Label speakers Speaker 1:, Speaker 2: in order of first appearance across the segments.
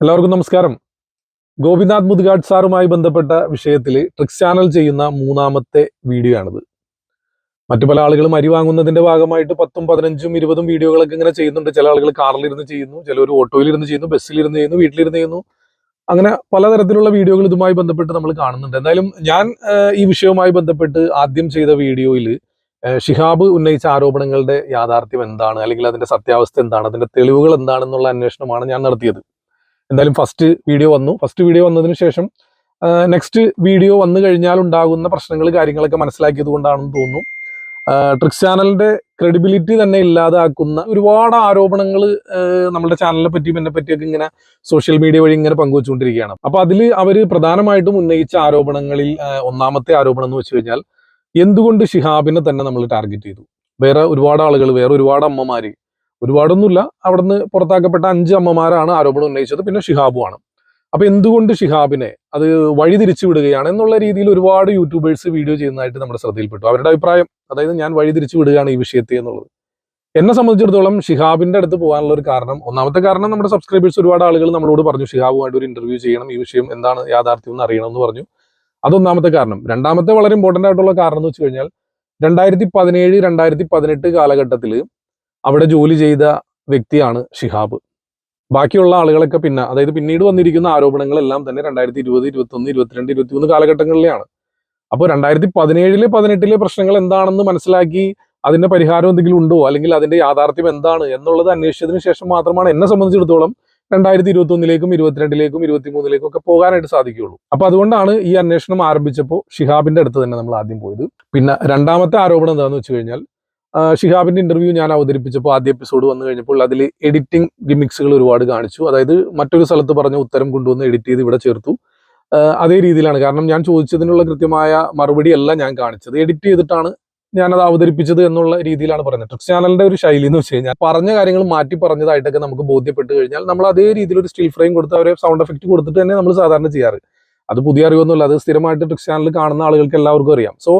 Speaker 1: എല്ലാവർക്കും നമസ്കാരം. ഗോപിനാഥ് മുദ്ഗാഡ് സാറുമായി ബന്ധപ്പെട്ട വിഷയത്തിൽ ട്രിക്സ് ചാനൽ ചെയ്യുന്ന മൂന്നാമത്തെ വീഡിയോ ആണിത്. മറ്റു പല ആളുകളും അരി വാങ്ങുന്നതിന്റെ ഭാഗമായിട്ട് പത്തും പതിനഞ്ചും ഇരുപതും വീഡിയോകളൊക്കെ ഇങ്ങനെ ചെയ്യുന്നുണ്ട്. ചില ആളുകൾ കാറിലിരുന്ന് ചെയ്യുന്നു ചിലർ ഓട്ടോയിലിരുന്ന് ചെയ്യുന്നു ബസ്സിലിരുന്ന് ചെയ്യുന്നു വീട്ടിലിരുന്ന് ചെയ്യുന്നു. അങ്ങനെ പലതരത്തിലുള്ള വീഡിയോകൾ ഇതുമായി ബന്ധപ്പെട്ട് നമ്മൾ കാണുന്നുണ്ട്. എന്തായാലും ഞാൻ ഈ വിഷയവുമായി ബന്ധപ്പെട്ട് ആദ്യം ചെയ്ത വീഡിയോയിൽ ഷിഹാബ് ഉന്നയിച്ച ആരോപണങ്ങളുടെ യാഥാർത്ഥ്യം എന്താണ്? അല്ലെങ്കിൽ അതിന്റെ സത്യാവസ്ഥ എന്താണ്? അതിന്റെ തെളിവുകൾ എന്താണെന്നുള്ള അന്വേഷണമാണ് ഞാൻ നടത്തിയത്. എന്തായാലും ഫസ്റ്റ് വീഡിയോ വന്നു. ഫസ്റ്റ് വീഡിയോ വന്നതിന് ശേഷം നെക്സ്റ്റ് വീഡിയോ വന്നു കഴിഞ്ഞാൽ ഉണ്ടാകുന്ന പ്രശ്നങ്ങൾ കാര്യങ്ങളൊക്കെ മനസ്സിലാക്കിയത് കൊണ്ടാണെന്ന് തോന്നുന്നു. ട്രിക്സ് ചാനലിന്റെ ക്രെഡിബിലിറ്റി തന്നെ ഇല്ലാതാക്കുന്ന ഒരുപാട് ആരോപണങ്ങൾ നമ്മുടെ ചാനലിനെ പറ്റിയും എന്നെ പറ്റിയൊക്കെ ഇങ്ങനെ സോഷ്യൽ മീഡിയ വഴി ഇങ്ങനെ പങ്കുവച്ചുകൊണ്ടിരിക്കുകയാണ്. അപ്പൊ അതിൽ അവർ പ്രധാനമായിട്ടും ഉന്നയിച്ച ആരോപണങ്ങളിൽ ഒന്നാമത്തെ ആരോപണം എന്ന് വെച്ച് കഴിഞ്ഞാൽ എന്തുകൊണ്ട് ഷിഹാബിനെ തന്നെ നമ്മൾ ടാർഗറ്റ് ചെയ്തു? വേറെ ഒരുപാട് ആളുകൾ വേറെ ഒരുപാട് അമ്മമാര് ഒരുപാടൊന്നുമില്ല. അവിടുന്ന് പുറത്താക്കപ്പെട്ട അഞ്ച് അമ്മമാരാണ് ആരോപണം ഉന്നയിച്ചത്. പിന്നെ ഷിഹാബുമാണ് അപ്പൊ എന്തുകൊണ്ട് ഷിഹാബിനെ അത് വഴി തിരിച്ചു വിടുകയാണ് എന്നുള്ള രീതിയിൽ ഒരുപാട് യൂട്യൂബേഴ്സ് വീഡിയോ ചെയ്യുന്നതായിട്ട് നമ്മുടെ ശ്രദ്ധയിൽപ്പെട്ടു. അവരുടെ അഭിപ്രായം അതായത് ഞാൻ വഴി തിരിച്ചു വിടുകയാണ് ഈ വിഷയത്തെ എന്നുള്ളത്. എന്നെ സംബന്ധിച്ചിടത്തോളം ഷിഹാബിന്റെ അടുത്ത് പോകാനുള്ള ഒരു കാരണം ഒന്നാമത്തെ കാരണം നമ്മുടെ സബ്സ്ക്രൈബേഴ്സ് ഒരുപാട് ആളുകൾ നമ്മളോട് പറഞ്ഞു ഷിഹാബുമായിട്ട് ഒരു ഇന്റർവ്യൂ ചെയ്യണം. ഈ വിഷയം എന്താണ് യാഥാർത്ഥ്യം എന്ന് അറിയണം എന്ന് പറഞ്ഞു. അതൊന്നാമത്തെ കാരണം. രണ്ടാമത്തെ വളരെ ഇമ്പോർട്ടന്റ് ആയിട്ടുള്ള കാരണം എന്ന് വെച്ച് കഴിഞ്ഞാൽ രണ്ടായിരത്തി പതിനേഴ് രണ്ടായിരത്തി പതിനെട്ട് കാലഘട്ടത്തിൽ അവിടെ ജോലി ചെയ്ത വ്യക്തിയാണ് ഷിഹാബ്. ബാക്കിയുള്ള ആളുകളൊക്കെ പിന്നെ അതായത് പിന്നീട് വന്നിരിക്കുന്ന ആരോപണങ്ങളെല്ലാം തന്നെ രണ്ടായിരത്തി ഇരുപത് ഇരുപത്തൊന്ന് ഇരുപത്തിരണ്ട് ഇരുപത്തിമൂന്ന് കാലഘട്ടങ്ങളിലാണ് അപ്പോൾ രണ്ടായിരത്തി പതിനേഴിലെ പതിനെട്ടിലെ പ്രശ്നങ്ങൾ എന്താണെന്ന് മനസ്സിലാക്കി അതിന്റെ പരിഹാരം എന്തെങ്കിലും ഉണ്ടോ? അല്ലെങ്കിൽ അതിന്റെ യാഥാർത്ഥ്യം എന്താണ്? എന്നുള്ളത് അന്വേഷിച്ചതിന് ശേഷം മാത്രമാണ് എന്നെ സംബന്ധിച്ചിടത്തോളം രണ്ടായിരത്തി ഇരുപത്തി ഒന്നിലേക്കും ഇരുപത്തിരണ്ടിലേക്കും ഇരുപത്തിമൂന്നിലേക്കും ഒക്കെ പോകാനായിട്ട് സാധിക്കുകയുള്ളൂ. അപ്പൊ അതുകൊണ്ടാണ് ഈ അന്വേഷണം ആരംഭിച്ചപ്പോൾ ഷിഹാബിന്റെ അടുത്ത് തന്നെ നമ്മൾ ആദ്യം പോയത്. പിന്നെ രണ്ടാമത്തെ ആരോപണം എന്താണെന്ന് വെച്ച് കഴിഞ്ഞാൽ ഷിഹാബിന്റെ ഇന്റർവ്യൂ ഞാൻ അവതരിപ്പിച്ചപ്പോൾ ആദ്യ എപ്പിസോഡ് വന്നു കഴിഞ്ഞപ്പോൾ അതിൽ എഡിറ്റിംഗ് ഗിമിക്സുകൾ ഒരുപാട് കാണിച്ചു. അതായത് മറ്റൊരു സ്ഥലത്ത് പറഞ്ഞ ഉത്തരം കൊണ്ടുവന്ന് എഡിറ്റ് ചെയ്ത് ഇവിടെ ചേർത്തു. അതേ രീതിയിലാണ്. കാരണം ഞാൻ ചോദിച്ചതിനുള്ള കൃത്യമായ മറുപടി അല്ല ഞാൻ കാണിച്ചത്. എഡിറ്റ് ചെയ്തിട്ടാണ് ഞാനത് അവതരിപ്പിച്ചത് എന്നുള്ള രീതിയിലാണ് പറഞ്ഞത്. ട്രിക്സ് ചാനലിന്റെ ഒരു ശൈലി എന്ന് വെച്ച് കഴിഞ്ഞാൽ പറഞ്ഞ കാര്യങ്ങൾ മാറ്റി പറഞ്ഞതായിട്ടൊക്കെ നമുക്ക് ബോധ്യപ്പെട്ട് കഴിഞ്ഞാൽ നമ്മൾ അതേ രീതിയിൽ ഒരു സ്റ്റിൽ ഫ്രെയിം കൊടുത്ത് അവരെ സൗണ്ട് എഫക്റ്റ് കൊടുത്തിട്ട് തന്നെ നമ്മൾ സാധാരണ ചെയ്യാറ്. അത് പുതിയ അറിവൊന്നുമല്ല. അത് സ്ഥിരമായിട്ട് ട്രിക്സ് ചാനൽ കാണുന്ന ആളുകൾക്ക് എല്ലാവർക്കും അറിയാം. സോ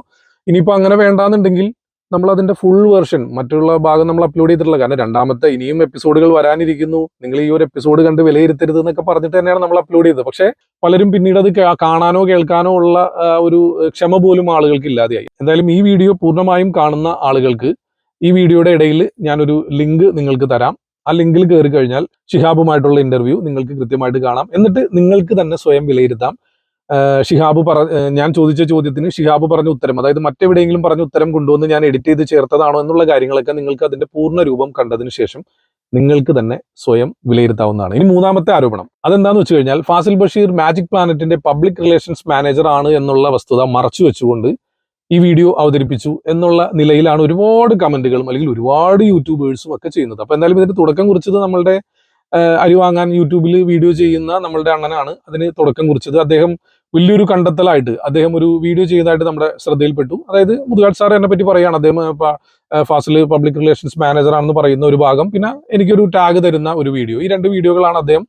Speaker 1: ഇനിയിപ്പോൾ അങ്ങനെ വേണ്ടാന്നുണ്ടെങ്കിൽ നമ്മൾ അതിന്റെ ഫുൾ വേർഷൻ മറ്റുള്ള ഭാഗം നമ്മൾ അപ്ലോഡ് ചെയ്തിട്ടുള്ള കാരണം രണ്ടാമത്തെ ഇനിയും എപ്പിസോഡുകൾ വരാനിരിക്കുന്നു. നിങ്ങൾ ഈ ഒരു എപ്പിസോഡ് കണ്ട് വിലയിരുത്തരുത് എന്നൊക്കെ പറഞ്ഞിട്ട് തന്നെയാണ് നമ്മൾ അപ്ലോഡ് ചെയ്തത്. പക്ഷേ പലരും പിന്നീട് അത് കാണാനോ കേൾക്കാനോ ഉള്ള ഒരു ക്ഷമ പോലും ആളുകൾക്ക് ഇല്ലാതെയായി. എന്തായാലും ഈ വീഡിയോ പൂർണമായും കാണുന്ന ആളുകൾക്ക് ഈ വീഡിയോയുടെ ഇടയിൽ ഞാനൊരു ലിങ്ക് നിങ്ങൾക്ക് തരാം. ആ ലിങ്കിൽ കയറി കഴിഞ്ഞാൽ ഷിഹാബുമായിട്ടുള്ള ഇന്റർവ്യൂ നിങ്ങൾക്ക് കൃത്യമായിട്ട് കാണാം. എന്നിട്ട് നിങ്ങൾക്ക് തന്നെ സ്വയം വിലയിരുത്താം. ഷിഹാബ് പറ ഞാൻ ചോദിച്ച ചോദ്യത്തിന് ഷിഹാബ് പറഞ്ഞ ഉത്തരം അതായത് മറ്റെവിടെയെങ്കിലും പറഞ്ഞ ഉത്തരം കൊണ്ടുവന്ന് ഞാൻ എഡിറ്റ് ചെയ്ത് ചേർത്തതാണോ എന്നുള്ള കാര്യങ്ങളൊക്കെ നിങ്ങൾക്ക് അതിന്റെ പൂർണ രൂപം കണ്ടതിന് ശേഷം നിങ്ങൾക്ക് തന്നെ സ്വയം വിലയിരുത്താവുന്നതാണ്. ഇനി മൂന്നാമത്തെ ആരോപണം. അതെന്താന്ന് വെച്ച് കഴിഞ്ഞാൽ ഫാസിൽ ബഷീർ മാജിക് പ്ലാനറ്റിന്റെ പബ്ലിക് റിലേഷൻസ് മാനേജർ ആണ് എന്നുള്ള വസ്തുത മറച്ചു വെച്ചുകൊണ്ട് ഈ വീഡിയോ അവതരിപ്പിച്ചു എന്നുള്ള നിലയിലാണ് ഒരുപാട് കമന്റുകളും അല്ലെങ്കിൽ ഒരുപാട് യൂട്യൂബേഴ്സും ഒക്കെ ചെയ്യുന്നത്. അപ്പൊ എന്തായാലും ഇതിന്റെ തുടക്കം കുറിച്ചത് നമ്മളുടെ അരി വാങ്ങാൻ യൂട്യൂബിൽ വീഡിയോ ചെയ്യുന്ന നമ്മളുടെ അണ്ണനാണ് അതിന് തുടക്കം കുറിച്ചത്. അദ്ദേഹം വലിയൊരു കണ്ടെത്തലായിട്ട് അദ്ദേഹം ഒരു വീഡിയോ ചെയ്തതായിട്ട് നമ്മുടെ ശ്രദ്ധയിൽപ്പെട്ടു. അതായത് മുതുകാട് സാർ എന്നെ പറ്റി പറയുകയാണ്. അദ്ദേഹം ഫാസിൽ പബ്ലിക് റിലേഷൻസ് മാനേജർ ആണെന്ന് പറയുന്ന ഒരു ഭാഗം. പിന്നെ എനിക്കൊരു ടാഗ് തരുന്ന ഒരു വീഡിയോ. ഈ രണ്ട് വീഡിയോകളാണ് അദ്ദേഹം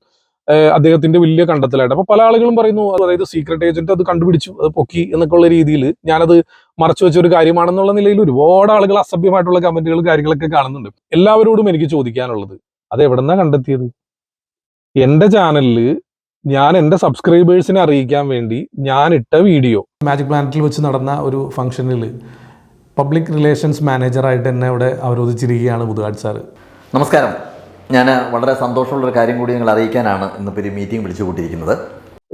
Speaker 1: അദ്ദേഹത്തിന്റെ വലിയ കണ്ടെത്തലായിട്ട്. അപ്പൊ പല ആളുകളും പറയുന്നു അതായത് സീക്രട്ട് ഏജന്റ് അത് കണ്ടുപിടിച്ചു അത് പൊക്കി എന്നൊക്കെ ഉള്ള രീതിയിൽ ഞാനത് മറച്ചു വെച്ച ഒരു കാര്യമാണെന്നുള്ള നിലയിൽ ഒരുപാട് ആളുകൾ അസഭ്യമായിട്ടുള്ള കമന്റുകൾ കാര്യങ്ങളൊക്കെ കാണുന്നുണ്ട്. എല്ലാവരോടും എനിക്ക് ചോദിക്കാനുള്ളത് അത് എവിടെന്നാ കണ്ടെത്തിയത്? എന്റെ ചാനലിൽ ഞാൻ എന്റെ സബ്സ്ക്രൈബേഴ്സിനെ അറിയിക്കാൻ വേണ്ടി ഞാൻ ഇട്ട വീഡിയോ. മാജിക് പ്ലാനറ്റിൽ വെച്ച് നടന്ന ഒരു ഫംഗ്ഷനിൽ പബ്ലിക് റിലേഷൻസ് മാനേജറായിട്ട് എന്നെ ഇവിടെ അവരോധിച്ചിരിക്കുകയാണ് മുതുകാട് സാർ
Speaker 2: നമസ്കാരം. ഞാൻ വളരെ സന്തോഷമുള്ള ഒരു കാര്യം കൂടി നിങ്ങൾ അറിയിക്കാനാണ് ഇന്നിപ്പോൾ ഒരു മീറ്റിംഗ് വിളിച്ചു കൂട്ടിയിരിക്കുന്നത്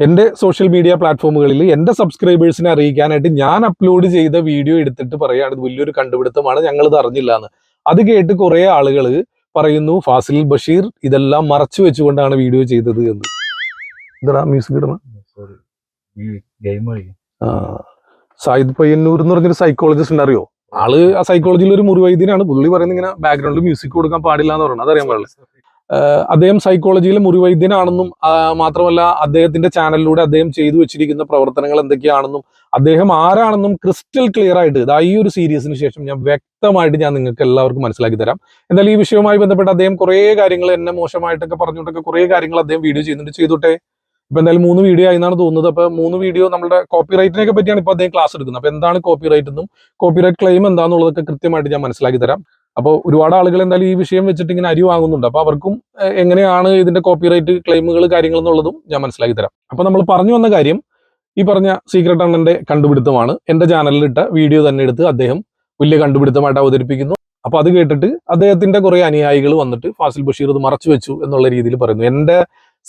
Speaker 1: എന്റെ സോഷ്യൽ മീഡിയ പ്ലാറ്റ്ഫോമുകളിൽ എന്റെ സബ്സ്ക്രൈബേഴ്സിനെ അറിയിക്കാനായിട്ട് ഞാൻ അപ്ലോഡ് ചെയ്ത വീഡിയോ എടുത്തിട്ട് പറയുകയാണ് ഇത് വലിയൊരു കണ്ടുപിടുത്തമാണ് ഞങ്ങളിത് ഇത് അറിഞ്ഞില്ല എന്ന് അത് കേട്ട് കുറേ ആളുകൾ പറയുന്നു ഫാസിൽ ബഷീർ ഇതെല്ലാം മറച്ചു വെച്ചുകൊണ്ടാണ് വീഡിയോ ചെയ്തത് എന്ന്. എന്താ മ്യൂസിക് ഇടണം. സായിദ് പയ്യന്നൂർ എന്ന് പറഞ്ഞൊരു സൈക്കോളജിസ്റ്റ് ഉണ്ട് അറിയോ? ആൾ ആ സൈക്കോളജിയിൽ ഒരു മുറിവൈദ്യനാണ്. പുള്ളി പറയുന്നത് ഇങ്ങനെ ബാക്ക്ഗ്രൗണ്ടിൽ മ്യൂസിക് കൊടുക്കാൻ പാടില്ല എന്ന് പറയുന്നത് അതറിയാൻ പാടില്ല. അദ്ദേഹം സൈക്കോളജിയിലെ മുറിവൈദ്യനാണെന്നും മാത്രമല്ല അദ്ദേഹത്തിന്റെ ചാനലിലൂടെ അദ്ദേഹം ചെയ്തു വെച്ചിരിക്കുന്ന പ്രവർത്തനങ്ങൾ എന്തൊക്കെയാണെന്നും അദ്ദേഹം ആരാണെന്നും ക്രിസ്റ്റൽ ക്ലിയർ ആയിട്ട് ഇതാ ഈ ഒരു സീരീസിന് ശേഷം ഞാൻ വ്യക്തമായിട്ട് ഞാൻ നിങ്ങൾക്ക് എല്ലാവർക്കും മനസ്സിലാക്കി തരാം. എന്നാൽ ഈ വിഷയവുമായി ബന്ധപ്പെട്ട് അദ്ദേഹം കുറേ കാര്യങ്ങൾ എന്നെ മോശമായിട്ടൊക്കെ പറഞ്ഞുകൊണ്ടൊക്കെ കുറേ കാര്യങ്ങൾ അദ്ദേഹം വീഡിയോ ചെയ്യുന്നുണ്ട്. ചെയ്തോട്ടെ? ഇപ്പൊ എന്തായാലും മൂന്ന് വീഡിയോ ആയി എന്നാണ് തോന്നുന്നത്. അപ്പൊ മൂന്ന് വീഡിയോ നമ്മുടെ കോപ്പിറൈറ്റിനെ പറ്റിയാണ് ഇപ്പൊ അദ്ദേഹം ക്ലാസ് എടുക്കുന്നത്. അപ്പൊ എന്താണ് കോപ്പിറൈറ്റ് എന്നും കോപ്പിറൈറ്റ് ക്ലെയിം എന്താണെന്നുള്ളതൊക്കെ കൃത്യമായിട്ട് ഞാൻ മനസ്സിലാക്കി തരാം. അപ്പോൾ ഒരുപാട് ആളുകൾ എന്തായാലും ഈ വിഷയം വെച്ചിട്ട് ഇങ്ങനെ അരി വാങ്ങുന്നുണ്ട്. അപ്പോൾ അവർക്കും എങ്ങനെയാണ് ഇതിന്റെ കോപ്പിറൈറ്റ് ക്ലെയിമുകൾ കാര്യങ്ങൾ എന്നുള്ളതും ഞാൻ മനസ്സിലാക്കി തരാം. അപ്പോൾ നമ്മൾ പറഞ്ഞു വന്ന കാര്യം ഈ പറഞ്ഞ സീക്രട്ട് അണ്ണന്റെ കണ്ടുപിടുത്തമാണ്. എന്റെ ചാനലിൽ ഇട്ട വീഡിയോ തന്നെ എടുത്ത് അദ്ദേഹം വലിയ കണ്ടുപിടുത്തമായിട്ട് അവതരിപ്പിക്കുന്നു. അപ്പൊ അത് കേട്ടിട്ട് അദ്ദേഹത്തിന്റെ കുറെ അനുയായികൾ വന്നിട്ട് ഫാസിൽ ബഷീർ ഇത് മറച്ചു വെച്ചു എന്നുള്ള രീതിയിൽ പറയുന്നു. എന്റെ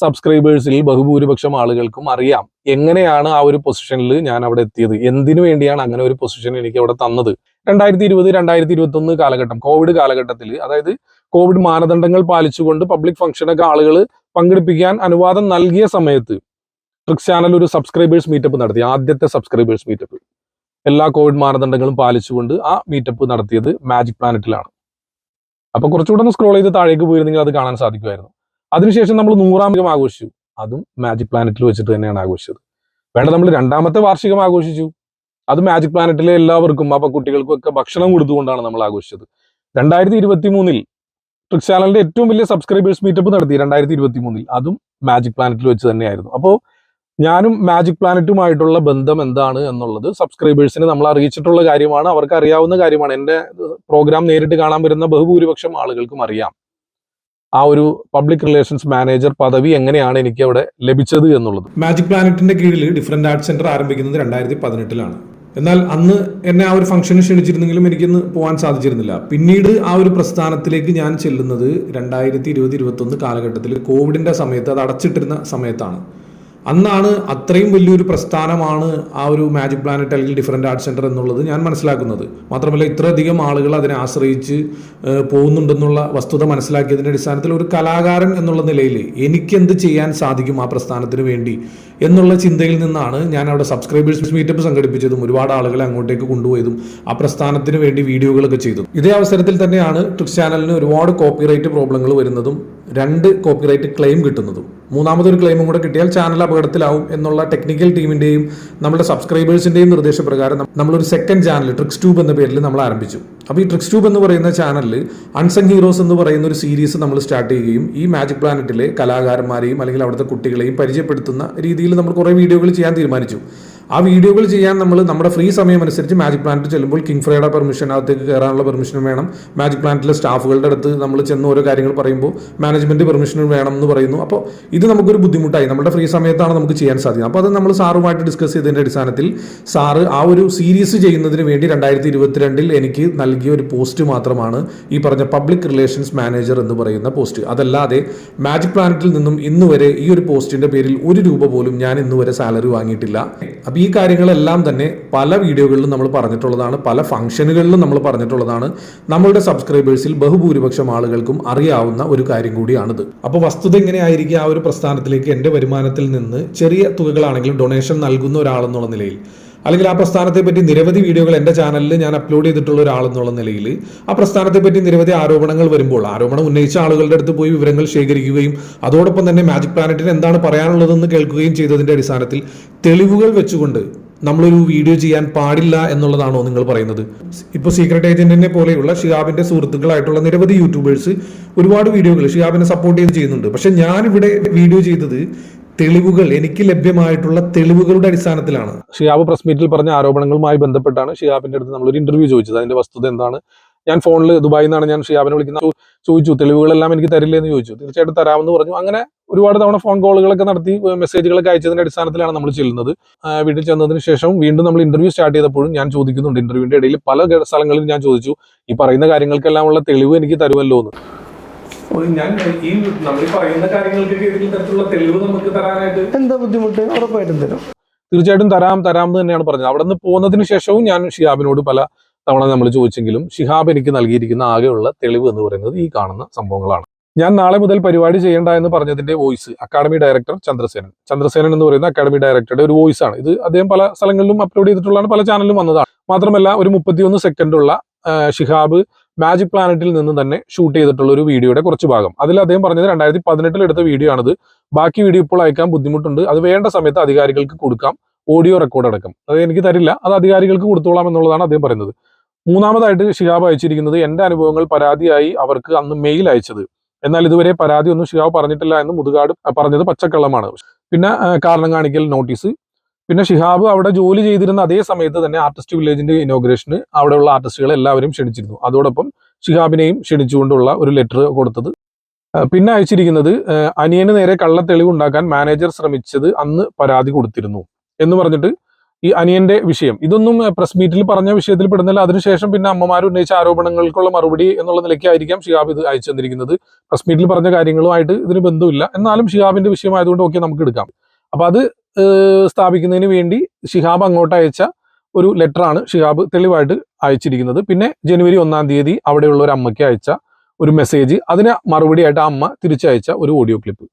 Speaker 1: സബ്സ്ക്രൈബേഴ്സിൽ ബഹുഭൂരിപക്ഷം ആളുകൾക്കും അറിയാം എങ്ങനെയാണ് ആ ഒരു പൊസിഷനിൽ ഞാൻ അവിടെ എത്തിയത്. എന്തിനു വേണ്ടിയാണ് അങ്ങനെ ഒരു പൊസിഷൻ എനിക്ക് അവിടെ തന്നത്? രണ്ടായിരത്തി ഇരുപത് രണ്ടായിരത്തി ഇരുപത്തി ഒന്ന് കാലഘട്ടം കോവിഡ് കാലഘട്ടത്തിൽ അതായത് കോവിഡ് മാനദണ്ഡങ്ങൾ പാലിച്ചുകൊണ്ട് പബ്ലിക് ഫംഗ്ഷനൊക്കെ ആളുകൾ പങ്കെടുപ്പിക്കാൻ അനുവാദം നൽകിയ സമയത്ത് ട്രിക്സ് ചാനൽ ഒരു സബ്സ്ക്രൈബേഴ്സ് മീറ്റപ്പ് നടത്തി. ആദ്യത്തെ സബ്സ്ക്രൈബേഴ്സ് മീറ്റപ്പ് എല്ലാ കോവിഡ് മാനദണ്ഡങ്ങളും പാലിച്ചുകൊണ്ട് ആ മീറ്റപ്പ് നടത്തിയത് മാജിക് പ്ലാനറ്റിലാണ് അപ്പൊ കുറച്ചുകൂടെ ഒന്ന് സ്ക്രോൾ ചെയ്ത് താഴേക്ക് പോയിരുന്നെങ്കിൽ അത് കാണാൻ സാധിക്കുമായിരുന്നു. അതിനുശേഷം നമ്മൾ നൂറാം വാർഷികം ആഘോഷിച്ചു. അതും മാജിക് പ്ലാനറ്റിൽ വെച്ചിട്ട് തന്നെയാണ് ആഘോഷിച്ചത്. വേണ്ട നമ്മൾ രണ്ടാമത്തെ വാർഷികം ആഘോഷിച്ചു. അത് മാജിക് പ്ലാനറ്റിലെ എല്ലാവർക്കും അപ്പൊ കുട്ടികൾക്കും ഒക്കെ ഭക്ഷണം കൊടുത്തുകൊണ്ടാണ് നമ്മൾ ആഘോഷിച്ചത്. രണ്ടായിരത്തി ഇരുപത്തി മൂന്നിൽ ട്രിക്സ് ചാനലിന്റെ ഏറ്റവും വലിയ സബ്സ്ക്രൈബേഴ്സ് മീറ്റപ്പ് നടത്തി രണ്ടായിരത്തി ഇരുപത്തി മൂന്നിൽ അതും മാജിക് പ്ലാനറ്റിൽ വെച്ച് തന്നെയായിരുന്നു. അപ്പോൾ ഞാനും മാജിക് പ്ലാനറ്റുമായിട്ടുള്ള ബന്ധം എന്താണ് എന്നുള്ളത് സബ്സ്ക്രൈബേഴ്സിനെ നമ്മൾ അറിയിച്ചിട്ടുള്ള കാര്യമാണ് അവർക്ക് അറിയാവുന്ന കാര്യമാണ്. എന്റെ പ്രോഗ്രാം നേരിട്ട് കാണാൻ വരുന്ന ബഹുഭൂരിപക്ഷം ആളുകൾക്കും അറിയാം. ആ ഒരു പബ്ലിക് റിലേഷൻസ് മാനേജർ പദവി എങ്ങനെയാണ് എനിക്ക് അവിടെ ലഭിച്ചത് എന്നുള്ളത്.
Speaker 3: മാജിക് പ്ലാനറ്റിന്റെ കീഴിൽ ഡിഫറെന്റ് ആർട്ട് സെന്റർ ആരംഭിക്കുന്നത് രണ്ടായിരത്തി പതിനെട്ടിലാണ് എന്നാൽ അന്ന് എന്നെ ആ ഒരു ഫംഗ്ഷന് ക്ഷണിച്ചിരുന്നെങ്കിലും എനിക്കിന്ന് പോകാൻ സാധിച്ചിരുന്നില്ല. പിന്നീട് ആ ഒരു പ്രസ്ഥാനത്തിലേക്ക് ഞാൻ ചെല്ലുന്നത് രണ്ടായിരത്തി ഇരുപത് ഇരുപത്തൊന്ന് കാലഘട്ടത്തിൽ കോവിഡിന്റെ സമയത്ത് അത് അടച്ചിട്ടിരുന്ന സമയത്താണ്. അന്നാണ് അത്രയും വലിയൊരു പ്രസ്ഥാനമാണ് ആ ഒരു മാജിക് പ്ലാനറ്റ് അല്ലെങ്കിൽ ഡിഫറെന്റ് ആർട്ട് സെന്റർ എന്നുള്ളത് ഞാൻ മനസ്സിലാക്കുന്നത്. മാത്രമല്ല ഇത്രയധികം ആളുകൾ അതിനെ ആശ്രയിച്ച് പോകുന്നുണ്ടെന്നുള്ള വസ്തുത മനസ്സിലാക്കിയതിന്റെ അടിസ്ഥാനത്തിൽ ഒരു കലാകാരൻ എന്നുള്ള നിലയിൽ എനിക്കെന്ത് ചെയ്യാൻ സാധിക്കും ആ പ്രസ്ഥാനത്തിന് വേണ്ടി എന്നുള്ള ചിന്തയിൽ നിന്നാണ് ഞാൻ അവിടെ സബ്സ്ക്രൈബേഴ്സ് മീറ്റപ്പ് സംഘടിപ്പിച്ചതും ഒരുപാട് ആളുകളെ അങ്ങോട്ടേക്ക് കൊണ്ടുപോയതും ആ പ്രസ്ഥാനത്തിന് വേണ്ടി വീഡിയോകളൊക്കെ ചെയ്തതും. ഇതേ അവസരത്തിൽ തന്നെയാണ് ട്രിക്സ് ചാനലിന് ഒരുപാട് കോപ്പിറൈറ്റ് പ്രോബ്ലങ്ങൾ വരുന്നതും രണ്ട് കോപ്പിറൈറ്റ് ക്ലെയിം കിട്ടുന്നതും. മൂന്നാമതൊരു ക്ലെയിമും കൂടെ കിട്ടിയാൽ ചാനൽ അപകടത്തിലാവും എന്നുള്ള ടെക്നിക്കൽ ടീമിന്റെയും നമ്മുടെ സബ്സ്ക്രൈബേഴ്സിന്റെയും നിർദ്ദേശപ്രകാരം നമ്മളൊരു സെക്കൻഡ് ചാനൽ ട്രിക്സ് ട്യൂബ് എന്ന പേരിൽ നമ്മൾ ആരംഭിച്ചു. അപ്പോൾ ഈ ട്രിക്സ് ട്യൂബ് എന്ന് പറയുന്ന ചാനലിൽ അൺസങ് ഹീറോസ് എന്ന് പറയുന്ന ഒരു സീരീസ് നമ്മൾ സ്റ്റാർട്ട് ചെയ്യുകയും ഈ മാജിക് പ്ലാനറ്റിലെ കലാകാരന്മാരെയും അല്ലെങ്കിൽ അവിടുത്തെ കുട്ടികളെയും പരിചയപ്പെടുത്തുന്ന രീതിയിൽ നമ്മൾ കുറേ വീഡിയോകൾ ചെയ്യാൻ തീരുമാനിച്ചു. ആ വീഡിയോകൾ ചെയ്യാൻ നമ്മൾ നമ്മുടെ ഫ്രീ സമയം അനുസരിച്ച് മാജിക് പ്ലാന്റ് ചെല്ലുമ്പോൾ കിങ് ഫ്രൈയുടെ പെർമിഷൻ അകത്തേക്ക് കയറാനുള്ള പെർമിഷനും വേണം. മാജിക് പ്ലാന്റിലെ സ്റ്റാഫുകളുടെ അടുത്ത് നമ്മൾ ചെന്ന് ഓരോ കാര്യങ്ങൾ പറയുമ്പോൾ മാനേജ്മെന്റ് പെർമിഷനും വേണം എന്ന് പറയുന്നു. അപ്പോൾ ഇത് നമുക്കൊരു ബുദ്ധിമുട്ടായി. നമ്മുടെ ഫ്രീ സമയത്താണ് നമുക്ക് ചെയ്യാൻ സാധിക്കുന്നത്. അപ്പോൾ അത് നമ്മൾ സാറുമായിട്ട് ഡിസ്കസ് ചെയ്തതിന്റെ അടിസ്ഥാനത്തിൽ സാറ് ആ ഒരു സീരീസ് ചെയ്യുന്നതിന് വേണ്ടി രണ്ടായിരത്തി ഇരുപത്തിരണ്ടിൽ എനിക്ക് നൽകിയ ഒരു പോസ്റ്റ് മാത്രമാണ് ഈ പറഞ്ഞ പബ്ലിക് റിലേഷൻസ് മാനേജർ എന്ന് പറയുന്ന പോസ്റ്റ് അതല്ലാതെ മാജിക് പ്ലാനറ്റിൽ നിന്നും ഇന്നുവരെ ഈ ഒരു പോസ്റ്റിന്റെ പേരിൽ ഒരു രൂപ പോലും ഞാൻ ഇന്നുവരെ സാലറി വാങ്ങിയിട്ടില്ല. അപ്പോൾ ഈ കാര്യങ്ങളെല്ലാം തന്നെ പല വീഡിയോകളിലും നമ്മൾ പറഞ്ഞിട്ടുള്ളതാണ് പല ഫംഗ്ഷനുകളിലും നമ്മൾ പറഞ്ഞിട്ടുള്ളതാണ്. നമ്മളുടെ സബ്സ്ക്രൈബേഴ്സിൽ ബഹുഭൂരിപക്ഷം ആളുകൾക്കും അറിയാവുന്ന ഒരു കാര്യം കൂടിയാണിത്. അപ്പോൾ വസ്തുത എങ്ങനെയായിരിക്കും ആ ഒരു പ്രസ്ഥാനത്തിലേക്ക് എന്റെ വരുമാനത്തിൽ നിന്ന് ചെറിയ തുകകളാണെങ്കിലും ഡൊണേഷൻ നൽകുന്ന ഒരാളെന്നുള്ള നിലയിൽ? അല്ലെങ്കിൽ ആ പ്രസ്ഥാനത്തെ പറ്റി നിരവധി വീഡിയോകൾ എന്റെ ചാനലിൽ ഞാൻ അപ്ലോഡ് ചെയ്തിട്ടുള്ള ഒരാളെന്നുള്ള നിലയിൽ ആ പ്രസ്ഥാനത്തെ പറ്റി നിരവധി ആരോപണങ്ങൾ വരുമ്പോൾ ആരോപണം ഉന്നയിച്ച ആളുകളുടെ അടുത്ത് പോയി വിവരങ്ങൾ ശേഖരിക്കുകയും അതോടൊപ്പം തന്നെ മാജിക് പ്ലാനറ്റിന് എന്താണ് പറയാനുള്ളതെന്ന് കേൾക്കുകയും ചെയ്തതിന്റെ അടിസ്ഥാനത്തിൽ തെളിവുകൾ വെച്ചുകൊണ്ട് നമ്മളൊരു വീഡിയോ ചെയ്യാൻ പാടില്ല എന്നുള്ളതാണോ നിങ്ങൾ പറയുന്നത്? ഇപ്പോൾ സീക്രട്ട് ഏജന്റിനെ പോലെയുള്ള ഷിഹാബിന്റെ സുഹൃത്തുക്കളായിട്ടുള്ള നിരവധി യൂട്യൂബേഴ്സ് ഒരുപാട് വീഡിയോകൾ ഷിഹാബിനെ സപ്പോർട്ട് ചെയ്ത് ചെയ്യുന്നുണ്ട്. പക്ഷെ ഞാനിവിടെ വീഡിയോ ചെയ്തത് തെളിവുകൾ എനിക്ക് ലഭ്യമായിട്ടുള്ള തെളിവുകളുടെ അടിസ്ഥാനത്തിലാണ്.
Speaker 1: ഷിയാബ് പ്രസ് മീറ്റിൽ പറഞ്ഞ ആരോപണങ്ങളുമായി ബന്ധപ്പെട്ടാണ് ഷിയാബിന്റെ അടുത്ത് നമ്മളൊരു ഇന്റർവ്യൂ ചോദിച്ചത്. അതിന്റെ വസ്തുത എന്താണ്? ഞാൻ ഫോണിൽ ദുബായിൽ നിന്നാണ് ഞാൻ ഷിയാബിനെ വിളിക്കുന്നത്. ചോദിച്ചു തെളിവുകളെല്ലാം എനിക്ക് തരില്ലേ എന്ന് ചോദിച്ചു. തീർച്ചയായിട്ടും തരാമെന്ന് പറഞ്ഞു. അങ്ങനെ ഒരുപാട് തവണ ഫോൺ കോളുകളൊക്കെ നടത്തി മെസ്സേജുകളൊക്കെ അയച്ചതിന്റെ അടിസ്ഥാനത്തിലാണ് നമ്മൾ ചെല്ലുന്നത്. വീട്ടിൽ ചെന്നതിന് ശേഷം വീണ്ടും നമ്മൾ ഇന്റർവ്യൂ സ്റ്റാർട്ട് ചെയ്തപ്പോഴും ഞാൻ ചോദിക്കുന്നുണ്ട്. ഇന്റർവ്യൂവിന്റെ ഇടയിൽ പല സ്ഥലങ്ങളിലും ഞാൻ ചോദിച്ചു ഈ പറയുന്ന കാര്യങ്ങൾക്കെല്ലാം ഉള്ള തെളിവ് എനിക്ക് തരുമല്ലോ എന്ന് ഞാൻ ഈ നമ്മൾ പറയുന്ന കാര്യങ്ങൾക്ക് ഏതെങ്കിലും തരത്തിലുള്ള തെളിവ് നമുക്ക് തരാനായിട്ട്
Speaker 4: എന്താ ബുദ്ധിമുട്ട്? ഉറപ്പായിട്ടും തരും.
Speaker 1: തീർച്ചയായിട്ടും തരാം തരാം എന്ന് തന്നെയാണ് പറഞ്ഞത്. അവിടെ നിന്ന് പോകുന്നതിന് ശേഷവും ഞാൻ ഷിഹാബിനോട് പല തവണ നമ്മൾ ചോദിച്ചെങ്കിലും ഷിഹാബ് എനിക്ക് നൽകിയിരിക്കുന്ന ആകെയുള്ള തെളിവ് എന്ന് പറയുന്നത് ഈ കാണുന്ന സംഭവങ്ങളാണ്. ഞാൻ നാളെ മുതൽ പരിപാടി ചെയ്യേണ്ട എന്ന് പറഞ്ഞതിന്റെ voice academy director Chandrasenan. Chandrasenan എന്ന് പറയുന്ന അക്കാഡമി ഡയറക്ടറുടെ ഒരു വോയിസ് ആണ്. ഇത് അദ്ദേഹം പല സ്ഥലങ്ങളിലും അപ്ലോഡ് ചെയ്തിട്ടുള്ളതാണ് പല ചാനലിലും വന്നതാണ്. മാത്രമല്ല ഒരു മുപ്പത്തിയൊന്ന് സെക്കൻഡുള്ള ഷിഹാബ് മാജിക് പ്ലാനറ്റിൽ നിന്ന് തന്നെ ഷൂട്ട് ചെയ്തിട്ടുള്ള ഒരു വീഡിയോയുടെ കുറച്ച് ഭാഗം. അതിൽ അദ്ദേഹം പറഞ്ഞത് രണ്ടായിരത്തി പതിനെട്ടിൽ എടുത്ത വീഡിയോ ആണിത്. ബാക്കി വീഡിയോ ഇപ്പോൾ അയക്കാൻ ബുദ്ധിമുട്ടുണ്ട്. അത് വേണ്ട സമയത്ത് അധികാരികൾക്ക് കൊടുക്കാം. ഓഡിയോ റെക്കോർഡ് അടക്കം. അത് എനിക്ക് തരില്ല. അത് അധികാരികൾക്ക് കൊടുത്തോളാം എന്നുള്ളതാണ് അദ്ദേഹം പറയുന്നത്. മൂന്നാമതായിട്ട് ഷിഹാബ് അയച്ചിരിക്കുന്നത് എന്റെ അനുഭവങ്ങൾ പരാതിയായി അവർക്ക് അന്ന് മെയിൽ അയച്ചത്. എന്നാൽ ഇതുവരെ പരാതി ഒന്നും ഷിഹാബ് പറഞ്ഞിട്ടില്ല എന്ന് മുതുകാട് പറഞ്ഞത് പച്ചക്കള്ളമാണ്. പിന്നെ കാരണം കാണിക്കൽ നോട്ടീസ് പിന്നെ ഷിഹാബ് അവിടെ ജോലി ചെയ്തിരുന്ന അതേ സമയത്ത് തന്നെ ആർട്ടിസ്റ്റ് വില്ലേജിന്റെ ഇനോഗ്രേഷന് അവിടെയുള്ള ആർട്ടിസ്റ്റുകളെ എല്ലാവരും ക്ഷണിച്ചിരുന്നു. അതോടൊപ്പം ഷിഹാബിനെയും ക്ഷണിച്ചുകൊണ്ടുള്ള ഒരു ലെറ്റർ കൊടുത്തത്. പിന്നെ അയച്ചിരിക്കുന്നത് അനിയന് നേരെ കള്ളത്തെളിവ് ഉണ്ടാക്കാൻ മാനേജർ ശ്രമിച്ചത് അന്ന് പരാതി കൊടുത്തിരുന്നു എന്ന് പറഞ്ഞിട്ട് ഈ അനിയന്റെ വിഷയം. ഇതൊന്നും പ്രസ് മീറ്റിൽ പറഞ്ഞ വിഷയത്തിൽ പെടുന്നില്ല. അതിനുശേഷം പിന്നെ അമ്മമാർ ഉന്നയിച്ച ആരോപണങ്ങൾക്കുള്ള മറുപടി എന്നുള്ള നിലയ്ക്കായിരിക്കാം ഷിഹാബ് ഇത് അയച്ചു തന്നിരിക്കുന്നത്. പ്രസ് മീറ്റിൽ പറഞ്ഞ കാര്യങ്ങളുമായിട്ട് ഇതിന് ബന്ധമില്ല. എന്നാലും ഷിഹാബിന്റെ വിഷയമായതുകൊണ്ട് ഓക്കെ നമുക്ക് എടുക്കാം. അപ്പൊ അത് സ്ഥാപിക്കുന്നതിന് വേണ്ടി ഷിഹാബ് അങ്ങോട്ട് അയച്ച ഒരു ലെറ്ററാണ് ഷിഹാബ് തെളിവായിട്ട് അയച്ചിരിക്കുന്നത്. പിന്നെ ജനുവരി ഒന്നാം തീയതി അവിടെയുള്ള ഒരു അമ്മയ്ക്ക് അയച്ച ഒരു മെസ്സേജ് അതിന് മറുപടിയായിട്ട് ആ അമ്മ തിരിച്ചയച്ച ഒരു ഓഡിയോ ക്ലിപ്പ്.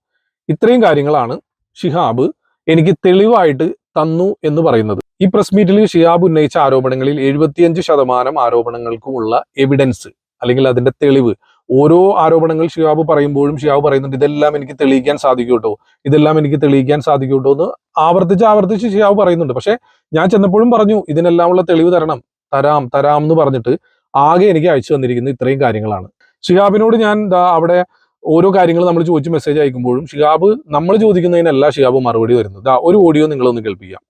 Speaker 1: ഇത്രയും കാര്യങ്ങളാണ് ഷിഹാബ് എനിക്ക് തെളിവായിട്ട് തന്നു എന്ന് പറയുന്നത്. ഈ പ്രസ് മീറ്റിൽ ഷിഹാബ് ഉന്നയിച്ച ആരോപണങ്ങളിൽ എഴുപത്തിയഞ്ച് ശതമാനം ആരോപണങ്ങൾക്കുമുള്ള എവിഡൻസ് അല്ലെങ്കിൽ അതിന്റെ തെളിവ് ഓരോ ആരോപണങ്ങൾ ഷിയാബ് പറയുമ്പോഴും ഷിയാബ് പറയുന്നുണ്ട് ഇതെല്ലാം എനിക്ക് തെളിയിക്കാൻ സാധിക്കൂട്ടോ ഇതെല്ലാം എനിക്ക് തെളിയിക്കാൻ സാധിക്കൂട്ടോ എന്ന് ആവർത്തിച്ച് ആവർത്തിച്ച് ഷിയാബ് പറയുന്നുണ്ട്. പക്ഷെ ഞാൻ ചെന്നപ്പോഴും പറഞ്ഞു ഇതിനെല്ലാമുള്ള തെളിവ് തരണം. തരാം തരാം എന്ന് പറഞ്ഞിട്ട് ആകെ എനിക്ക് അയച്ചു തന്നിരിക്കുന്ന ഇത്രയും കാര്യങ്ങളാണ്. ഷിഹാബിനോട് ഞാൻ അവിടെ ഓരോ കാര്യങ്ങൾ നമ്മൾ ചോദിച്ച് മെസ്സേജ് അയക്കുമ്പോഴും ഷിഹാബ് നമ്മൾ ചോദിക്കുന്നതിനല്ല ഷിഹാബ് മറുപടി വരുന്നത് ഒരു ഓഡിയോ നിങ്ങളൊന്ന് കേൾപ്പിക്കാം.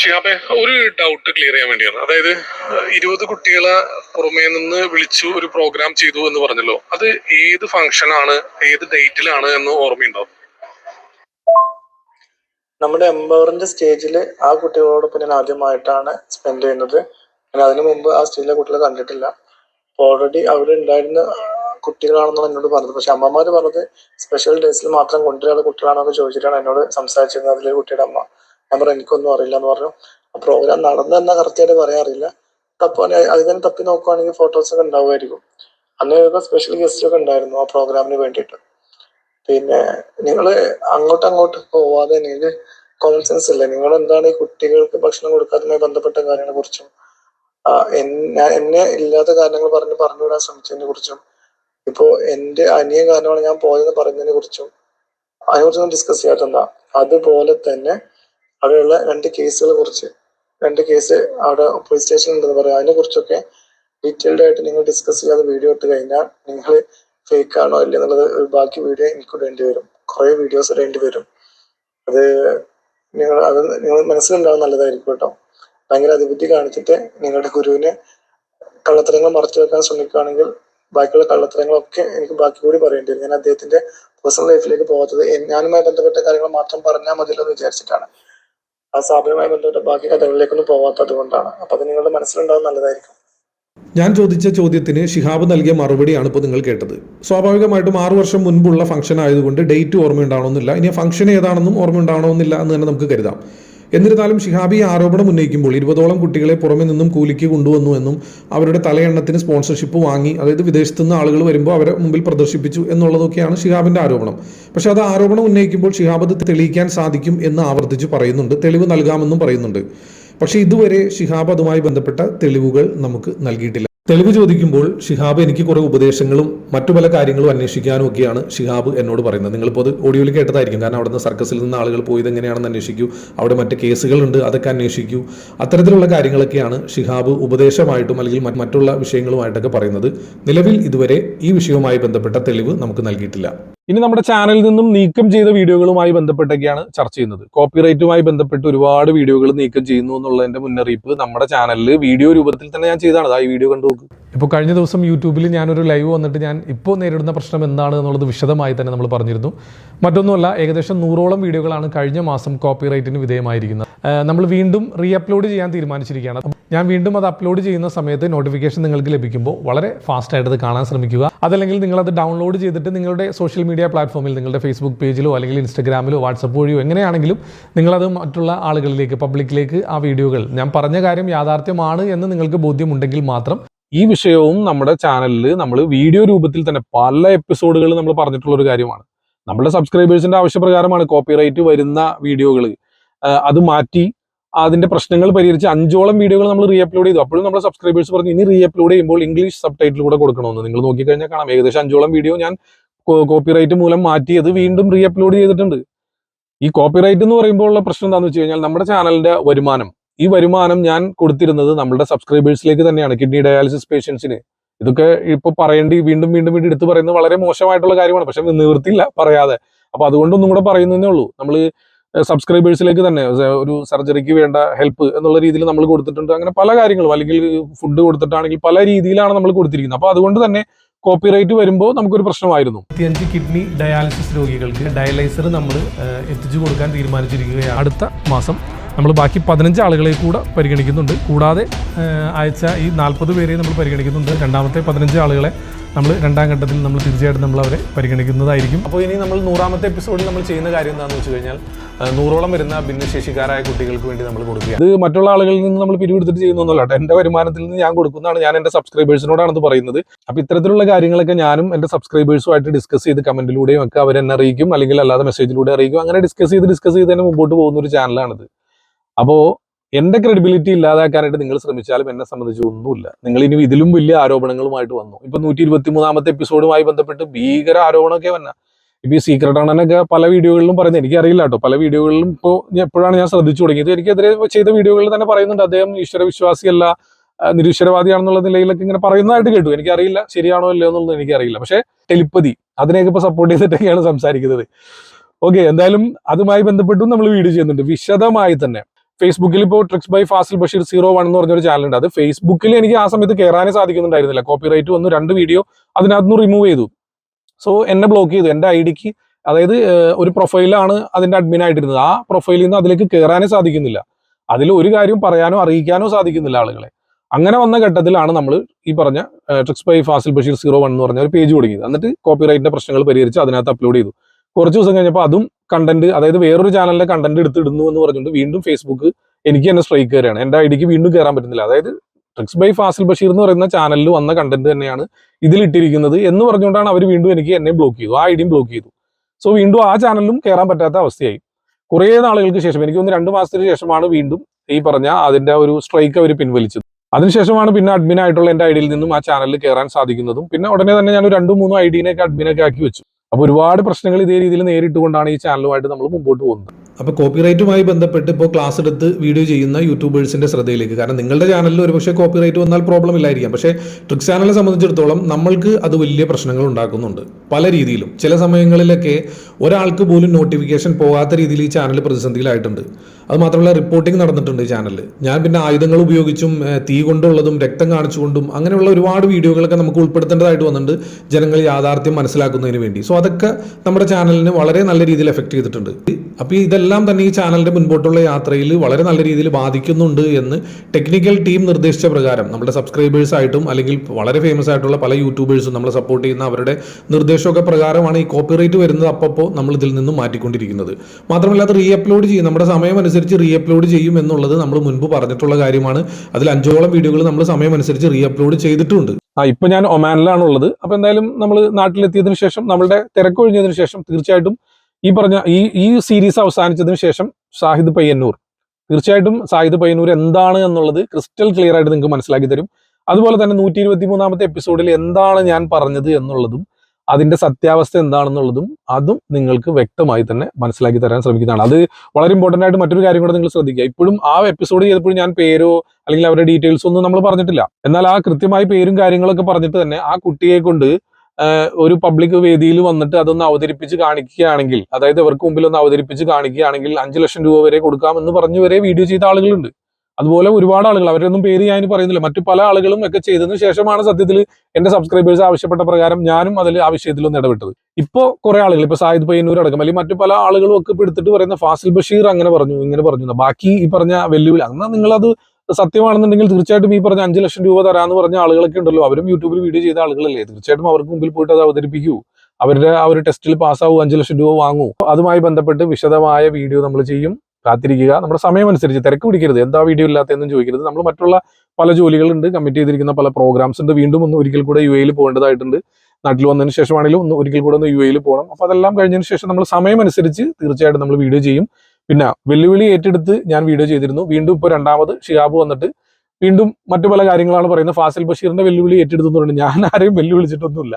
Speaker 1: ഷിഹാബെ ഒരു ഡൗട്ട് ക്ലിയർ ചെയ്യാൻ വേണ്ടിയാണ്. അതായത് ഇരുപത് കുട്ടികളെ പുറമേ നിന്ന് വിളിച്ചു ഒരു പ്രോഗ്രാം ചെയ്തു എന്ന് പറഞ്ഞല്ലോ. അത് ഏത് ഫംഗ്ഷൻ ആണ് ഏത് ഡേറ്റിലാണ് എന്ന് ഓർമ്മയുണ്ടോ?
Speaker 4: നമ്മുടെ എംപവറിന്റെ സ്റ്റേജിൽ ആ കുട്ടികളോടൊപ്പം ഞാൻ ആദ്യമായിട്ടാണ് സ്പെൻഡ് ചെയ്യുന്നത്. ഞാൻ അതിനു മുമ്പ് ആ സ്റ്റേജിലെ കുട്ടികളെ കണ്ടിട്ടില്ല. ഓൾറെഡി അവിടെ ഉണ്ടായിരുന്ന കുട്ടികളാണെന്നാണ് എന്നോട് പറഞ്ഞത്. പക്ഷെ അമ്മമാര് പറഞ്ഞത് സ്പെഷ്യൽ ഡേസിൽ മാത്രം കൊണ്ടുവരാത്ത കുട്ടികളാണെന്ന് ചോദിച്ചിട്ടാണ് എന്നോട് സംസാരിച്ചിരുന്നത് അതിലെ കുട്ടിയുടെ അമ്മ. പറഞ്ഞു എനിക്കൊന്നും അറിയില്ല എന്ന് പറഞ്ഞു ആ പ്രോഗ്രാം നടന്നെന്ന കറക്റ്റായിട്ട് പറയാൻ അറിയില്ല. തപ്പ അതിനെ തപ്പി നോക്കുവാണെങ്കിൽ ഫോട്ടോസ് ഒക്കെ ഉണ്ടാവുമായിരിക്കും. അന്ന് സ്പെഷ്യൽ ഗസ്റ്റ് ഒക്കെ ഉണ്ടായിരുന്നു ആ പ്രോഗ്രാമിന് വേണ്ടിയിട്ട്. പിന്നെ നിങ്ങൾ അങ്ങോട്ടും അങ്ങോട്ട് പോവാതെ നിങ്ങൾക്ക് കോമൺ സെൻസ് ഇല്ല? നിങ്ങൾ എന്താണ് ഈ കുട്ടികൾക്ക് ഭക്ഷണം കൊടുക്കാത്തതുമായി ബന്ധപ്പെട്ട കാര്യങ്ങളെ കുറിച്ചും ഞാൻ എന്നെ ഇല്ലാത്ത കാരണങ്ങൾ പറഞ്ഞ് പറഞ്ഞുവിടാൻ ശ്രമിച്ചതിനെ കുറിച്ചും ഇപ്പോ എന്റെ അനിയ കാരണമാണ് ഞാൻ പോയതെന്ന് പറഞ്ഞതിനെ കുറിച്ചും അതിനെക്കുറിച്ചൊന്നും ഡിസ്കസ് ചെയ്യാത്തതാ. അതുപോലെ തന്നെ അവിടെയുള്ള രണ്ട് കേസുകളെ കുറിച്ച്. രണ്ട് കേസ് അവിടെ പോലീസ് സ്റ്റേഷൻ ഉണ്ടെന്ന് പറയാം. അതിനെ കുറിച്ചൊക്കെ ഡീറ്റെയിൽഡ് ആയിട്ട് നിങ്ങൾ ഡിസ്കസ് ചെയ്യാതെ വീഡിയോ ഇട്ട് കഴിഞ്ഞാൽ നിങ്ങൾ ഫേക്ക് ആണോ അല്ലേ എന്നുള്ളത് ഒരു ബാക്കി വീഡിയോ എനിക്ക് ഇടേണ്ടി വരും. കുറേ വീഡിയോസ് ഇടേണ്ടി വരും. അത് നിങ്ങൾ അത് നിങ്ങൾ മനസ്സിലുണ്ടാവും നല്ലതായിരിക്കും കേട്ടോ. ഭയങ്കര അതിബുദ്ധി കാണിച്ചിട്ട് നിങ്ങളുടെ ഗുരുവിനെ കള്ളത്തരങ്ങൾ മറച്ചു വെക്കാൻ ശ്രമിക്കുകയാണെങ്കിൽ ബാക്കിയുള്ള കള്ളത്തരങ്ങളൊക്കെ എനിക്ക് ബാക്കി കൂടി പറയേണ്ടി വരും. ഞാൻ അദ്ദേഹത്തിന്റെ പേഴ്സണൽ ലൈഫിലേക്ക് പോകാത്തത് ഞാനുമായി ബന്ധപ്പെട്ട കാര്യങ്ങൾ മാത്രം പറഞ്ഞാൽ മതിയല്ലോ എന്ന് വിചാരിച്ചിട്ടാണ്. ആ സ്ഥാപനവുമായി ബന്ധപ്പെട്ട ബാക്കി കഥകളിലേക്കൊന്നും പോകാത്തത് കൊണ്ടാണ്. അപ്പൊ അത് നിങ്ങളുടെ മനസ്സിലുണ്ടാവും നല്ലതായിരിക്കും.
Speaker 3: ഞാൻ ചോദിച്ച ചോദ്യത്തിന് ഷിഹാബ് നൽകിയ മറുപടിയാണ് ഇപ്പോൾ നിങ്ങൾ കേട്ടത്. സ്വാഭാവികമായിട്ടും ആറു വർഷം മുൻപുള്ള ഫംഗ്ഷൻ ആയതുകൊണ്ട് ഡേറ്റ് ഓർമ്മയുണ്ടാവണമെന്നില്ല. ഇനി ഫംഗ്ഷൻ ഏതാണെന്നും ഓർമ്മയുണ്ടാവണമെന്നില്ല എന്ന് തന്നെ നമുക്ക് കരുതാം. എന്നിരുന്നാലും ഷിഹാബി ആരോപണം ഉന്നയിക്കുമ്പോൾ ഇരുപതോളം കുട്ടികളെ പുറമെ നിന്നും കൂലിക്ക് കൊണ്ടുവന്നു എന്നും അവരുടെ തലയെണ്ണത്തിന് സ്പോൺസർഷിപ്പ് വാങ്ങി അതായത് വിദേശത്തു നിന്ന് ആളുകൾ വരുമ്പോൾ അവരെ മുമ്പിൽ പ്രദർശിപ്പിച്ചു എന്നുള്ളതൊക്കെയാണ് ഷിഹാബിന്റെ ആരോപണം. പക്ഷേ അത് ആരോപണം ഉന്നയിക്കുമ്പോൾ ഷിഹാബ് അത് തെളിയിക്കാൻ സാധിക്കും എന്ന് ആവർത്തിച്ച് പറയുന്നുണ്ട് തെളിവ് നൽകാമെന്നും പറയുന്നുണ്ട്. പക്ഷേ ഇതുവരെ ഷിഹാബ് അതുമായി ബന്ധപ്പെട്ട തെളിവുകൾ നമുക്ക് നൽകിയിട്ടില്ല. തെളിവ് ചോദിക്കുമ്പോൾ ഷിഹാബ് എനിക്ക് കുറെ ഉപദേശങ്ങളും മറ്റു പല കാര്യങ്ങളും അന്വേഷിക്കാനും ഒക്കെയാണ് ഷിഹാബ് എന്നോട് പറയുന്നത്. നിങ്ങളിപ്പോൾ അത് ഓഡിയോയിൽ കേട്ടതായിരിക്കും. കാരണം അവിടുന്ന് സർക്കസിൽ നിന്ന് ആളുകൾ പോയത് എങ്ങനെയാണെന്ന് അന്വേഷിക്കൂ. അവിടെ മറ്റ് കേസുകളുണ്ട് അതൊക്കെ അന്വേഷിക്കൂ. അത്തരത്തിലുള്ള കാര്യങ്ങളൊക്കെയാണ് ഷിഹാബ് ഉപദേശമായിട്ടും അല്ലെങ്കിൽ മറ്റ് മറ്റുള്ള വിഷയങ്ങളുമായിട്ടൊക്കെ പറയുന്നത്. നിലവിൽ ഇതുവരെ ഈ വിഷയവുമായി ബന്ധപ്പെട്ട തെളിവ് നമുക്ക് നൽകിയിട്ടില്ല.
Speaker 1: ഇനി നമ്മുടെ ചാനലിൽ നിന്നും നീക്കം ചെയ്ത വീഡിയോകളുമായി ബന്ധപ്പെട്ടൊക്കെയാണ് ചർച്ച ചെയ്യുന്നത്. കോപ്പിറൈറ്റുമായി ബന്ധപ്പെട്ട് ഒരുപാട് വീഡിയോകൾ നീക്കം ചെയ്യുന്നു എന്നുള്ളതിന്റെ മുന്നറിയിപ്പ് നമ്മുടെ ചാനലിൽ വീഡിയോ രൂപത്തിൽ തന്നെ ഞാൻ ചെയ്താണ് ആ ഈ വീഡിയോ കണ്ടു നോക്ക്. ഇപ്പോൾ കഴിഞ്ഞ ദിവസം യൂട്യൂബിൽ ഞാനൊരു ലൈവ് വന്നിട്ട് ഞാൻ ഇപ്പോൾ നേരിടുന്ന പ്രശ്നം എന്താണ് എന്നുള്ളത് വിശദമായി തന്നെ നമ്മൾ പറഞ്ഞിരുന്നു. മറ്റൊന്നുമല്ല ഏകദേശം നൂറോളം വീഡിയോകളാണ് കഴിഞ്ഞ മാസം കോപ്പിറൈറ്റിന് വിധേയമായിരിക്കുന്നത്. നമ്മൾ വീണ്ടും റീ അപ്ലോഡ് ചെയ്യാൻ തീരുമാനിച്ചിരിക്കുകയാണ്. ഞാൻ വീണ്ടും അത് അപ്ലോഡ് ചെയ്യുന്ന സമയത്ത് നോട്ടിഫിക്കേഷൻ നിങ്ങൾക്ക് ലഭിക്കുമ്പോൾ വളരെ ഫാസ്റ്റായിട്ട് അത് കാണാൻ ശ്രമിക്കുക. അതല്ലെങ്കിൽ നിങ്ങളത് ഡൗൺലോഡ് ചെയ്തിട്ട് നിങ്ങളുടെ സോഷ്യൽ മീഡിയ പ്ലാറ്റ്ഫോമിൽ നിങ്ങളുടെ ഫേസ്ബുക്ക് പേജിലോ അല്ലെങ്കിൽ ഇൻസ്റ്റഗ്രാമിലോ വാട്സപ്പ് വഴിയോ എങ്ങനെയാണെങ്കിലും നിങ്ങളത് മറ്റുള്ള ആളുകളിലേക്ക് പബ്ലിക്കിലേക്ക് ആ വീഡിയോകൾ ഞാൻ പറഞ്ഞ കാര്യം യാഥാർത്ഥ്യമാണ് എന്ന് നിങ്ങൾക്ക് ബോധ്യമുണ്ടെങ്കിൽ മാത്രം ഈ വിഷയവും നമ്മുടെ ചാനലിൽ നമ്മൾ വീഡിയോ രൂപത്തിൽ തന്നെ പല എപ്പിസോഡുകൾ നമ്മൾ പറഞ്ഞിട്ടുള്ള ഒരു കാര്യമാണ്. നമ്മുടെ സബ്സ്ക്രൈബേഴ്സിന്റെ ആവശ്യപ്രകാരമാണ് കോപ്പിറൈറ്റ് വരുന്ന വീഡിയോകൾ അത് മാറ്റി അതിന്റെ പ്രശ്നങ്ങൾ പരിഹരിച്ച് അഞ്ചോളം വീഡിയോകൾ നമ്മൾ റീ അപ്ലോഡ് ചെയ്തു. അപ്പോഴും നമ്മുടെ സബ്സ്ക്രൈബേഴ്സ് പറഞ്ഞു ഇനി റീ അപ്ലോഡ് ചെയ്യുമ്പോൾ ഇംഗ്ലീഷ് സബ് ടൈറ്റിൽ കൂടെ കൊടുക്കണമെന്ന്. നിങ്ങൾ നോക്കിക്കഴിഞ്ഞാൽ കാണാം. ഏകദേശം അഞ്ചോളം വീഡിയോ ഞാൻ കോപ്പിറൈറ്റ് മൂലം മാറ്റിയത് വീണ്ടും റീ അപ്ലോഡ് ചെയ്തിട്ടുണ്ട്. ഈ കോപ്പിറൈറ്റ് എന്ന് പറയുമ്പോൾ ഉള്ള പ്രശ്നം എന്താണെന്ന് വെച്ച് കഴിഞ്ഞാൽ നമ്മുടെ ചാനലിന്റെ വരുമാനം ഈ വരുമാനം ഞാൻ കൊടുത്തിരുന്നത് നമ്മുടെ സബ്സ്ക്രൈബേഴ്സിലേക്ക് തന്നെയാണ് കിഡ്നി ഡയാലിസിസ് പേഷ്യൻസിന് ഇതൊക്കെ ഇപ്പൊ പറയേണ്ടി വീണ്ടും വീണ്ടും വീണ്ടും എടുത്തു പറയുന്നത് വളരെ മോശമായിട്ടുള്ള കാര്യമാണ്. പക്ഷെ നിവൃത്തിയില്ല പറയാതെ. അപ്പൊ അതുകൊണ്ടൊന്നും കൂടെ പറയുന്നതേ ഉള്ളൂ. നമ്മൾ സബ്സ്ക്രൈബേഴ്സിലേക്ക് തന്നെ ഒരു സർജറിക്ക് വേണ്ട ഹെൽപ്പ് എന്നുള്ള രീതിയിൽ നമ്മൾ കൊടുത്തിട്ടുണ്ട്. അങ്ങനെ പല കാര്യങ്ങളും. അല്ലെങ്കിൽ ഫുഡ് കൊടുത്തിട്ടാണെങ്കിൽ പല രീതിയിലാണ് നമ്മൾ കൊടുത്തിരിക്കുന്നത്. അപ്പോൾ അതുകൊണ്ട് തന്നെ കോപ്പിറൈറ്റ് വരുമ്പോൾ നമുക്കൊരു പ്രശ്നമായിരുന്നു.
Speaker 3: അഞ്ച് കിഡ്നി ഡയാലിസിസ് രോഗികൾക്ക് ഡയാലൈസർ നമ്മൾ എത്തിച്ചു കൊടുക്കാൻ തീരുമാനിച്ചിരിക്കുകയാണ്.
Speaker 1: അടുത്ത മാസം നമ്മൾ ബാക്കി പതിനഞ്ച് ആളുകളെ കൂടെ പരിഗണിക്കുന്നുണ്ട്. കൂടാതെ അയച്ച ഈ നാൽപ്പത് പേരെ നമ്മൾ പരിഗണിക്കുന്നുണ്ട്. രണ്ടാമത്തെ പതിനഞ്ച് ആളുകളെ നമ്മൾ രണ്ടാം ഘട്ടത്തിൽ നമ്മൾ തീർച്ചയായിട്ടും നമ്മൾ അവരെ പരിഗണിക്കുന്നതായിരിക്കും. അപ്പോൾ ഇനി നമ്മൾ നൂറാമത്തെ എപ്പിസോഡിൽ നമ്മൾ ചെയ്യുന്ന കാര്യം എന്താണെന്ന് വെച്ച് കഴിഞ്ഞാൽ നൂറോളം വരുന്ന ഭിന്നശേഷിക്കാരായ കുട്ടികൾക്ക് വേണ്ടി നമ്മൾ കൊടുക്കുക. ഇത് മറ്റുള്ള ആളുകളിൽ നിന്ന് നമ്മൾ പിരിവെടുത്തിട്ട് ചെയ്യുന്നൊന്നുമല്ല കേട്ടോ. എന്റെ വരുമാനത്തിൽ നിന്ന് ഞാൻ കൊടുക്കുന്നതാണ്. ഞാൻ എന്റെ സബ്സ്ക്രൈബേഴ്സിനോടാണ് ഇത് പറയുന്നത്. അപ്പോൾ ഇത്തരത്തിലുള്ള കാര്യങ്ങളൊക്കെ ഞാനും എന്റെ സബ്സ്ക്രൈബേഴ്സുമായിട്ട് ഡിസ്കസ് ചെയ്ത് കമന്റിലൂടെയും ഒക്കെ അവരെന്നെ അറിയിക്കും. അല്ലെങ്കിൽ അല്ലാതെ മെസ്സേജിലൂടെ അറിയിക്കും. അങ്ങനെ ഡിസ്കസ് ചെയ്ത് ഡിസ്കസ് ചെയ്ത് തന്നെ മുമ്പോട്ട് പോകുന്ന ഒരു ചാനലാണിത് അപ്പോൾ എന്റെ ക്രെഡിബിലിറ്റി ഇല്ലാതാക്കാനായിട്ട് നിങ്ങൾ ശ്രമിച്ചാലും എന്നെ സംബന്ധിച്ച് ഒന്നുമില്ല. നിങ്ങൾ ഇനി ഇതിലും വലിയ ആരോപണങ്ങളുമായിട്ട് വന്നു. ഇപ്പൊ നൂറ്റി ഇരുപത്തി മൂന്നാമത്തെ എപ്പിസോഡുമായി ബന്ധപ്പെട്ട് ഭീകര ആരോപണമൊക്കെ വന്ന. ഇപ്പൊ ഈ സീക്രട്ട് ആണെന്നൊക്കെ പല വീഡിയോകളിലും പറയുന്നത്. എനിക്കറിയില്ല കേട്ടോ. പല വീഡിയോകളിലും ഇപ്പോൾ എപ്പോഴാണ് ഞാൻ ശ്രദ്ധിച്ചു തുടങ്ങിയത്. എനിക്കെതിരെ ചെയ്ത വീഡിയോകളിൽ തന്നെ പറയുന്നുണ്ട്. അദ്ദേഹം ഈശ്വര വിശ്വാസിയല്ല നിരീശ്വരവാദിയാണെന്നുള്ള നിലയിലൊക്കെ ഇങ്ങനെ പറയുന്നതായിട്ട് കേട്ടു. എനിക്കറിയില്ല ശരിയാണോ അല്ലയോ എന്നുള്ളത് എനിക്കറിയില്ല. പക്ഷേ ടെലിപ്പതി അതിനെയൊക്കെ ഇപ്പൊ സപ്പോർട്ട് ചെയ്തിട്ടൊക്കെയാണ് സംസാരിക്കുന്നത്. ഓക്കെ എന്തായാലും അതുമായി ബന്ധപ്പെട്ടും നമ്മൾ വീഡിയോ ചെയ്യുന്നുണ്ട്. വിശദമായി തന്നെ ഫേസ്ബുക്കിൽ ഇപ്പോൾ tricks by Fazil Basheer zero one എന്ന് പറഞ്ഞൊരു ചാനലുണ്ട് അത് ഫേസ്ബുക്കിൽ എനിക്ക് ആ സമയത്ത് കയറാനേ സാധിക്കുന്നുണ്ടായിരുന്നില്ല. കോപ്പിറൈറ്റ് വന്നു രണ്ട് വീഡിയോ അതിനകത്തുനിന്ന് റിമൂവ് ചെയ്തു. സോ എന്നെ ബ്ലോക്ക് ചെയ്തു. എന്റെ ഐ ഡിക്ക് അതായത് ഒരു പ്രൊഫൈലാണ് അതിന്റെ അഡ്മിൻ ആയിട്ടിരുന്നത്. ആ പ്രൊഫൈലിൽ നിന്ന് അതിലേക്ക് കയറാനേ സാധിക്കുന്നില്ല. അതിൽ ഒരു കാര്യം പറയാനോ അറിയിക്കാനോ സാധിക്കുന്നില്ല ആളുകളെ. അങ്ങനെ വന്ന ഘട്ടത്തിലാണ് നമ്മൾ ഈ പറഞ്ഞ tricks by Fazil Basheer zero one എന്ന് പറഞ്ഞ ഒരു പേജ് തുടങ്ങിയത്. എന്നിട്ട് കോപ്പിറൈറ്റിന്റെ പ്രശ്നങ്ങൾ പരിഹരിച്ച് അതിനകത്ത് അപ്ലോഡ് ചെയ്തു. കുറച്ച് ദിവസം കഴിഞ്ഞപ്പോൾ അതും കണ്ടന്റ് അതായത് വേറൊരു ചാനലിലെ കണ്ടന്റ് എടുത്തിടുന്നു എന്ന് പറഞ്ഞുകൊണ്ട് വീണ്ടും ഫേസ്ബുക്ക് എനിക്ക് തന്നെ സ്ട്രൈക്ക് കയറുകയാണ്. എന്റെ ഐഡിക്ക് ഡിക്ക് വീണ്ടും കയറാൻ പറ്റുന്നില്ല. അതായത് ട്രിക്സ് ബൈ ഫാസിൽ ബഷീർ എന്ന് പറയുന്ന ചാനലിൽ വന്ന കണ്ടന്റ് തന്നെയാണ് ഇതിലിട്ടിരിക്കുന്നത് എന്ന് പറഞ്ഞുകൊണ്ടാണ് അവർ വീണ്ടും എനിക്ക് എന്നെ ബ്ലോക്ക് ചെയ്തു. ആ ഐഡിയും ബ്ലോക്ക് ചെയ്തു. സോ വീണ്ടും ആ ചാനലിലും കയറാൻ പറ്റാത്ത അവസ്ഥയായി. കുറേ നാളുകൾക്ക് ശേഷം എനിക്ക് തോന്നുന്നു രണ്ട് മാസത്തിന് ശേഷമാണ് വീണ്ടും ഈ പറഞ്ഞ അതിന്റെ ഒരു സ്ട്രൈക്ക് അവർ പിൻവലിച്ചത്. അതിനുശേഷമാണ് പിന്നെ അഡ്മിൻ ആയിട്ടുള്ള എന്റെ ഐഡിയിൽ നിന്നും ആ ചാനലിൽ കയറാൻ സാധിക്കുന്നതും. പിന്നെ ഉടനെ തന്നെ ഞാൻ മൂന്നും മൂന്നോ ഐഡിനെയൊക്കെ അഡ്മിനൊക്കെ ആക്കി വെച്ചു. അപ്പോൾ ഒരുപാട് പ്രശ്നങ്ങൾ ഇതേ രീതിയിൽ നേരിട്ടുകൊണ്ടാണ് ഈ ചാനലുമായിട്ട് നമ്മൾ മുമ്പോട്ട് പോകുന്നത്.
Speaker 3: അപ്പോൾ കോപ്പിറൈറ്റുമായി ബന്ധപ്പെട്ട് ഇപ്പോൾ ക്ലാസ് എടുത്ത് വീഡിയോ ചെയ്യുന്ന യൂട്യൂബേഴ്സിന്റെ ശ്രദ്ധയിലേക്ക്. കാരണം നിങ്ങളുടെ ചാനലിൽ ഒരുപക്ഷെ കോപ്പിറൈറ്റ് വന്നാൽ പ്രോബ്ലം ഇല്ലായിരിക്കാം. പക്ഷേ ട്രിക് ചാനലിനെ സംബന്ധിച്ചിടത്തോളം നമ്മൾക്ക് അത് വലിയ പ്രശ്നങ്ങൾ ഉണ്ടാക്കുന്നുണ്ട്. പല രീതിയിലും. ചില സമയങ്ങളിലൊക്കെ ഒരാൾക്ക് പോലും നോട്ടിഫിക്കേഷൻ പോകാത്ത രീതിയിൽ ഈ ചാനൽ പ്രതിസന്ധിയിലായിട്ടുണ്ട്. അത് മാത്രമല്ല റിപ്പോർട്ടിംഗ് നടന്നിട്ടുണ്ട് ഈ ചാനലിൽ ഞാൻ പിന്നെ ആയുധങ്ങൾ ഉപയോഗിച്ചും തീ കൊണ്ടുള്ളതും രക്തം കാണിച്ചുകൊണ്ടും അങ്ങനെയുള്ള ഒരുപാട് വീഡിയോകളൊക്കെ നമുക്ക് ഉൾപ്പെടുത്തേണ്ടതായിട്ട് വന്നിട്ടുണ്ട്. ജനങ്ങൾ യാഥാർത്ഥ്യം മനസ്സിലാക്കുന്നതിന് വേണ്ടി. സോ അതൊക്കെ നമ്മുടെ ചാനലിന് വളരെ നല്ല രീതിയിൽ എഫക്ട് ചെയ്തിട്ടുണ്ട്. അപ്പോൾ ഇതെല്ലാം തന്നെ ഈ ചാനലിന്റെ മുൻപോട്ടുള്ള യാത്രയിൽ വളരെ നല്ല രീതിയിൽ ബാധിക്കുന്നുണ്ട് എന്ന് ടെക്നിക്കൽ ടീം നിർദ്ദേശിച്ച പ്രകാരം നമ്മുടെ സബ്സ്ക്രൈബേഴ്സ് ആയിട്ടും അല്ലെങ്കിൽ വളരെ ഫേമസ് ആയിട്ടുള്ള പല യൂട്യൂബേഴ്സും നമ്മളെ സപ്പോർട്ട് ചെയ്യുന്ന അവരുടെ നിർദ്ദേശമൊക്കെ പ്രകാരമാണ് ഈ കോപ്പിറൈറ്റ് വരുന്നത് അപ്പോൾ നമ്മൾ ഇതിൽ നിന്നും മാറ്റിക്കൊണ്ടിരിക്കുന്നത്. മാത്രമല്ല അത് റീ അപ്ലോഡ് ചെയ്യും. നമ്മുടെ സമയമനുസരിച്ച് റീ അപ്ലോഡ് ചെയ്യും എന്നുള്ളത് നമ്മൾ മുൻപ് പറഞ്ഞിട്ടുള്ള കാര്യമാണ്. അതിൽ അഞ്ചോളം വീഡിയോകൾ നമ്മൾ സമയമനുസരിച്ച് റീ അപ്ലോഡ് ചെയ്തിട്ടുണ്ട്.
Speaker 1: ആ ഇപ്പൊ ഞാൻ ഒമാനിലാണുള്ളത്. അപ്പൊ എന്തായാലും നമ്മൾ നാട്ടിലെത്തിയതിനു ശേഷം നമ്മളുടെ തിരക്കൊഴിഞ്ഞതിനു ശേഷം തീർച്ചയായിട്ടും ഈ പറഞ്ഞ ഈ ഈ സീരീസ് അവസാനിച്ചതിന് ശേഷം സാഹിദ് പയ്യന്നൂർ. തീർച്ചയായിട്ടും സാഹിദ് പയ്യന്നൂർ എന്താണ് എന്നുള്ളത് ക്രിസ്റ്റൽ ക്ലിയർ ആയിട്ട് നിങ്ങൾക്ക് മനസ്സിലാക്കി തരും. അതുപോലെ തന്നെ നൂറ്റി ഇരുപത്തി മൂന്നാമത്തെ എപ്പിസോഡിൽ എന്താണ് ഞാൻ പറഞ്ഞത് എന്നുള്ളതും അതിന്റെ സത്യാവസ്ഥ എന്താണെന്നുള്ളതും അതും നിങ്ങൾക്ക് വ്യക്തമായി തന്നെ മനസ്സിലാക്കി തരാൻ ശ്രമിക്കുന്നതാണ്. അത് വളരെ ഇമ്പോർട്ടന്റ് ആയിട്ട് മറ്റൊരു കാര്യം കൂടെ നിങ്ങൾ ശ്രദ്ധിക്കുക. ഇപ്പോഴും ആ എപ്പിസോഡ് ചെയ്തപ്പോഴും ഞാൻ പേരോ അല്ലെങ്കിൽ അവരുടെ ഡീറ്റെയിൽസ് ഒന്നും നമ്മൾ പറഞ്ഞിട്ടില്ല. എന്നാൽ ആ കൃത്യമായി പേരും കാര്യങ്ങളൊക്കെ പറഞ്ഞിട്ട് തന്നെ ആ കുട്ടിയെ കൊണ്ട് ഒരു പബ്ലിക് വേദിയിൽ വന്നിട്ട് അതൊന്ന് അവതരിപ്പിച്ച് കാണിക്കുകയാണെങ്കിൽ അതായത് ഇവർക്ക് മുമ്പിൽ ഒന്ന് അവതരിപ്പിച്ച് കാണിക്കുകയാണെങ്കിൽ അഞ്ച് ലക്ഷം രൂപ വരെ കൊടുക്കാം എന്ന് പറഞ്ഞു വരെ വീഡിയോ ചെയ്ത ആളുകളുണ്ട്. അതുപോലെ ഒരുപാട് ആളുകൾ അവരൊന്നും പേര് ഞാൻ പറയുന്നില്ല. മറ്റു പല ആളുകളും ഒക്കെ ചെയ്തതിന് ശേഷമാണ് സത്യത്തിൽ എന്റെ സബ്സ്ക്രൈബേഴ്സ് ആവശ്യപ്പെട്ട പ്രകാരം ഞാനും അതിൽ ആ വിഷയത്തിലൊന്ന് ഇടപെട്ടത്. ഇപ്പോ കുറെ ആളുകൾ ഇപ്പൊ സായിദ് പയ്യന്നൂർ അടക്കം അല്ലെങ്കിൽ മറ്റു പല ആളുകളും ഒക്കെ എടുത്തിട്ട് പറയുന്ന ഫാസിൽ ബഷീർ അങ്ങനെ പറഞ്ഞു ഇങ്ങനെ പറഞ്ഞു. ബാക്കി ഈ പറഞ്ഞ വെല്ലുവിളി അന്ന് നിങ്ങളത് സത്യമാണെന്നുണ്ടെങ്കിൽ തീർച്ചയായിട്ടും ഈ പറഞ്ഞ അഞ്ച് ലക്ഷം രൂപ തരാന്ന് പറഞ്ഞ ആളുകളൊക്കെ ഉണ്ടല്ലോ. അവരും യൂട്യൂബിൽ വീഡിയോ ചെയ്ത ആളുകളല്ലേ? തീർച്ചയായിട്ടും അവർക്ക് മുമ്പിൽ പോയിട്ട് അത് അവതരിപ്പിക്കൂ. അവരുടെ ആ ഒരു ടെസ്റ്റിൽ പാസ്സാവും അഞ്ച് ലക്ഷം രൂപ വാങ്ങൂ. അതുമായി ബന്ധപ്പെട്ട് വിശദമായ വീഡിയോ നമ്മൾ ചെയ്യും. കാത്തിരിക്കുക. നമ്മുടെ സമയമനുസരിച്ച് തിരക്ക് പിടിക്കരുത്. എന്താ വീഡിയോ ഇല്ലാത്തതെന്നും ചോദിക്കരുത്. നമ്മൾ മറ്റുള്ള പല ജോലികളുണ്ട്. കമ്മിറ്റ് ചെയ്തിരിക്കുന്ന പല പ്രോഗ്രാംസ് ഉണ്ട്. വീണ്ടും ഒന്ന് ഒരിക്കൽ കൂടെ യു എയിൽ പോകേണ്ടതായിട്ടുണ്ട്. നാട്ടിൽ വന്നതിന് ശേഷമാണെങ്കിലും ഒന്ന് ഒരിക്കൽ കൂടെ ഒന്ന് യു എയിൽ പോകണം. അപ്പോൾ അതെല്ലാം കഴിഞ്ഞതിന് ശേഷം നമ്മൾ സമയമനുസരിച്ച് തീർച്ചയായിട്ടും നമ്മൾ വീഡിയോ ചെയ്യും. പിന്നെ വെല്ലുവിളി ഏറ്റെടുത്ത് ഞാൻ വീഡിയോ ചെയ്തിരുന്നു. വീണ്ടും ഇപ്പോൾ രണ്ടാമത് ഷിഹാബ് വന്നിട്ട് വീണ്ടും മറ്റു പല കാര്യങ്ങളാണ് പറയുന്നത്. ഫാസിൽ ബഷീറിന്റെ വെല്ലുവിളി ഏറ്റെടുത്തു എന്ന് ഞാൻ ആരെയും വെല്ലുവിളിച്ചിട്ടൊന്നുമില്ല.